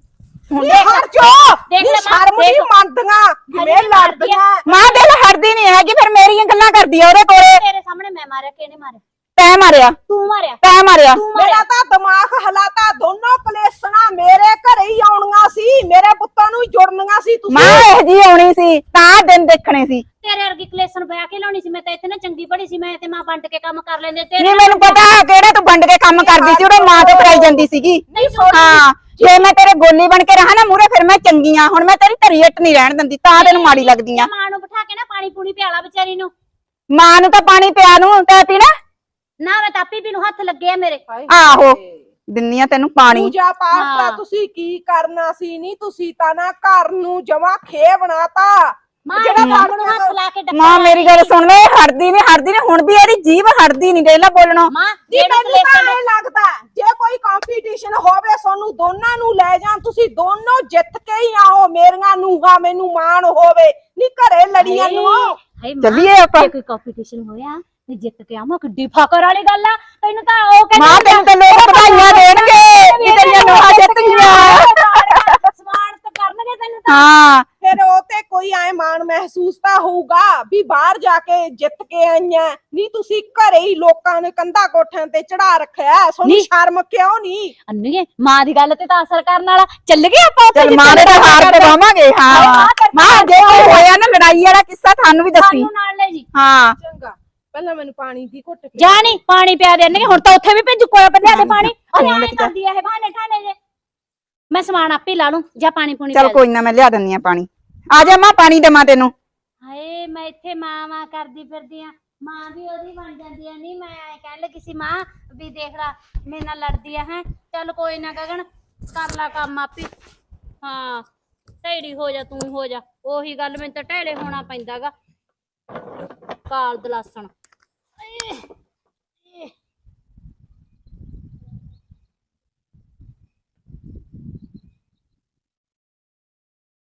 ਹੁਣ ਇਹ ਹਰ ਜੋ ਦੇਖ ਲੈ ਮਾਂ, ਸ਼ਰਮ ਨਹੀਂ ਦੇਖ। ਮੰਨਦੀਆਂ। ਕਿਵੇਂ ਹਜੇ ਵੀ ਮਾਰਦੀ ਆ। ਲੜਦੀਆਂ। ਮਾਂ ਦਿਲ ਹਟਦੀ ਨਹੀਂ ਹੈਗੀ ਫਿਰ ਮੇਰੀਆਂ ਗੱਲਾਂ ਕਰਦੀ ਆ ਉਹਦੇ ਕੋਲੇ। ਤੇਰੇ ਸਾਹਮਣੇ ਮੈਂ ਮਾਰਿਆ ਕਿਹਨੇ ਮਾਰਿਆ? ਤੈਂ ਮਾਰਿਆ। ਤੂੰ ਮਾਰਿਆ। ਤੈਂ ਮਾਰਿਆ। ਤੂੰ ਮਾਰਿਆ। ਮੇਰਾ ਤਾਂ ਦਿਮਾਗ ਹਲਾਤਾ ਦੋਨੋਂ ਕਲੇਸਣਾ ਮੇਰੇ ਘਰੇ ਹੀ ਆਉਣੀਆਂ ਸੀ ਮੇਰੇ ਪੁੱਤਾਂ ਨੂੰ ਹੀ ਜੁੜਨੀਆਂ ਸੀ ਮਾਂ ਤੁਸੀਂ ਇਹ ਜੀ ਆਉਣੀ ਸੀ ਤਾਂ ਦਿਨ ਦੇਖਣੇ ਸੀ। ਤੇਰੇ ਵਰਗੀ ਕਲੇਸਨ ਵਿਆਹ ਕੇ ਲਾਉਣੀ ਸੀ ਮੈਂ ਤਾਂ ਇੱਥੇ ਨਾ ਚੰਗੀ ਪੜੀ ਸੀ ਮੈਂ ਤੇ ਮਾਂ ਵੰਡ ਕੇ ਕੰਮ ਕਰ ਲੈਂਦੇ ਤੇਰੇ ਨਹੀਂ ਮੈਨੂੰ ਪਤਾ ਕਿਹੜਾ ਤੂੰ ਵੰਡ ਕੇ ਕੰਮ ਕਰਦੀ ਸੀ ਉਹਦੇ ਮਾਂ ਤੇ ਕਰਾਈ ਜਾਂਦੀ ਸੀਗੀ। ਨਹੀਂ ਹਾਂ ਜੇ ਮੈਂ ਤੇਰੇ ਗੋਲੀ ਬਣ ਕੇ ਰਹਾ ਨਾ ਮੂਰੇ ਫਿਰ ਮੈਂ ਚੰਗੀ ਆ ਹੁਣ ਮੈਂ ਤੇਰੀ ਧਰੀ ਇੱਟ ਨਹੀਂ ਰਹਿਣ ਦਿੰਦੀ ਤਾਂ ਤੈਨੂੰ ਮਾੜੀ ਲੱਗਦੀ ਆ ਮਾਂ ਨੂੰ ਬਿਠਾ ਕੇ ਨਾ ਪਾਣੀ ਪੂਣੀ ਪਿਆਲਾ ਵਿਚਾਰੀ ਨੂੰ। ਮਾਂ ਨੂੰ ਤਾਂ ਪਾਣੀ ਪਿਆ ਨੂੰ ਤੈ ਪੀਣਾ ਨਾ ਮੈਂ ਤਾਪੀ ਵੀ ਨੂੰ ਹੱਥ ਲੱਗੇ ਆ ਮੇਰੇ। ਆਹੋ ਦਿੰਨੀ ਆ ਤੈਨੂੰ ਪਾਣੀ। ਪੂਜਾ ਪਾਠ ਦਾ ਹਾਂ। ਤੁਸੀਂ ਕੀ ਕਰਨਾ ਸੀ ਨਹੀਂ ਤੁਸੀਂ ਤਾਂ ਨਾ ਘਰ ਨੂੰ ਜਮਾ ਖੇ ਬਣਾਤਾ। ਮਾਂ ਜਿਹੜਾ ਜਿਹੜਾ ਨੂੰ ਹੱਥ ਲਾ ਕੇ ਡੱਕਾ ਮਾਂ ਮੇਰੀ ਗੱਲ ਸੁਣ ਲੈ ਇਹ ਹਟਦੀ ਨਹੀਂ ਹਟਦੀ ਨਹੀਂ ਹੁਣ ਵੀ ਇਹਦੀ ਜੀਭ ਹਟਦੀ ਨਹੀਂ ਦੇਖ ਲੈ ਬੋਲਣੋਂ। ਮਾਂ ਜੀ ਜਿਹੜੇ ਮੈਨੂੰ ਤਾਂ ਕਲੇਸਨ ਐਂ ਲੱਗਦਾ ਜੇ ਕੋਈ ਕੰਪੀਟੀਸ਼ਨ ਹੋਵੇ ਸਾਨੂੰ ਦੋਨਾਂ ਨੂੰ ਲੈ ਜਾਣ ਤੁਸੀਂ ਦੋਨੋਂ ਜਿੱਤ ਕੇ ਹੀ ਆਓ ਮੇਰੀਆਂ ਨੂੰਹਾਂ ਮੈਨੂੰ ਮਾਣ ਹੋਵੇ ਨਹੀਂ ਘਰੇ ਲੜੀਆਂ ਨੂੰ। ਹਾਏ ਮਾਂ, ਚੱਲੀਏ ਆਪਾਂ। ਜੇ ਕੋਈ ਕੰਪੀਟੀਸ਼ਨ ਹੋਇਆ ਤੇ ਜਿੱਤ ਕੇ ਆਵਾਂ ਕਿੱਡੀ ਫਕਰ ਵਾਲੀ ਗੱਲ ਆ। ਤੈਨੂੰ ਤਾਂ ਉਹ ਕਹਿੰਦੇ ਮਾਂ ਤੈਨੂੰ ਤਾਂ ਲੋਕ ਵਧਾਈਆਂ ਦੇਣਗੇ ਵੀ ਤੇਰੀਆਂ ਨੂੰਹਾਂ ਜਿੱਤ ਗਈਆਂ। ਸਮਾਨ ਤਾਂ ਕਰਨਗੇ ਤੈਨੂੰ ਤਾਂ। ਹਾਂ। ਫਿਰ ਉਹ ਤੇ ਕੋਈ ਐ ਮਾਣ ਮਹਿਸੂਸ ਤਾਂ ਹੋਊਗਾ ਵੀ ਬਾਹਰ ਜਾ ਕੇ ਜਿੱਤ ਕੇ ਆਈਆਂ। ਨਹੀਂ ਤੁਸੀਂ ਘਰੇ ਹੀ ਲੋਕਾਂ ਨੇ ਕੰਧਾ ਕੋਠਿਆਂ ਤੇ ਚੜਾ ਰੱਖਿਆ। ਨਹੀਂ। ਸ਼ਰਮ ਕਿਉਂ ਨਹੀਂ? ਅੰਨੀਏ ਮਾਂ ਦੀ ਗੱਲ ਤੇ ਤਾਂ ਅਸਰ ਕਰਨ ਵਾਲਾ। ਚੱਲ ਗਏ ਆਪਾਂ ਉੱਥੇ ਚਲ ਮਾਂ ਦੇ ਤਾਂ ਹਾਰ ਤੇ ਪਾਵਾਂਗੇ ਹਾਂ। ਮਾਂ ਜੇ ਕੋਈ ਹੋਇਆ ਨਾ ਲੜਾਈ ਵਾਲਾ ਕਿੱਸਾ ਤੁਹਾਨੂੰ ਵੀ ਦੱਸੀ। ਸਾਨੂੰ ਨਾਲ ਲੈ ਜੀ। ਹਾਂ। ਚੰਗਾ। ਪਹਿਲਾਂ ਮੈਨੂੰ ਪਾਣੀ ਦੀ ਘੁੱਟ ਪਿਆ। ਜਾ ਨੀ ਪਾਣੀ ਪਿਆ ਦੇ ਅੰਨੀਏ ਹੁਣ ਤਾਂ ਉੱਥੇ ਵੀ ਭੇਜੂ ਕੋਲ ਬੰਨਿਆ ਦੇ ਪਾਣੀ ਅਰੇ ਐਂ ਕਰਦੀ ਆ ਇਹ ਬਹਾਨੇ ਠਾਣੇ ਜੇ। ਮੈਂ ਸਮਾਨ ਆਪੇ ਲਾ ਲੂੰ ਜਾਂ ਪਾਣੀ ਪੂਣੀ ਚਲ ਪਿਆ ਦੇ। ਕੋਈ ਨਾ ਮੈਂ ਲਿਆ ਦਿੰਨੀ ਆ ਪਾਣੀ। ਆ ਜਾ ਮਾਂ ਪਾਣੀ ਦੇਵਾਂ ਤੈਨੂੰ। ਹਾਏ ਮੈਂ ਇੱਥੇ ਮਾਂ ਮਾਂ ਕਰਦੀ ਫਿਰਦੀ ਆ। ਮਾਂ ਵੀ ਉਹਦੀ ਬਣ ਜਾਂਦੀ ਆ। ਨਹੀਂ ਮੈਂ ਐ ਕਹਿਣ ਲੱਗੀ ਸੀ ਮਾਂ ਵੀ ਦੇਖ ਲੈ ਮੇਰੇ ਨਾਲ ਲੜਦੀ ਆ ਹੈ। ਚੱਲ ਕੋਈ ਨਾ ਗਗਨ ਕਰ ਲੈ ਕੰਮ ਆਪੀ। ਹਾਂ ਢੇੜੀ ਹੋ ਜਾ ਤੂੰ ਹੋ ਜਾ। ਉਹੀ ਗੱਲ ਮੈਨੂੰ ਤਾਂ ਢੇੜੇ ਹੋਣਾ ਪੈਂਦਾਗਾ। ਕਾਲ ਦਲਾਸਣ Ugh.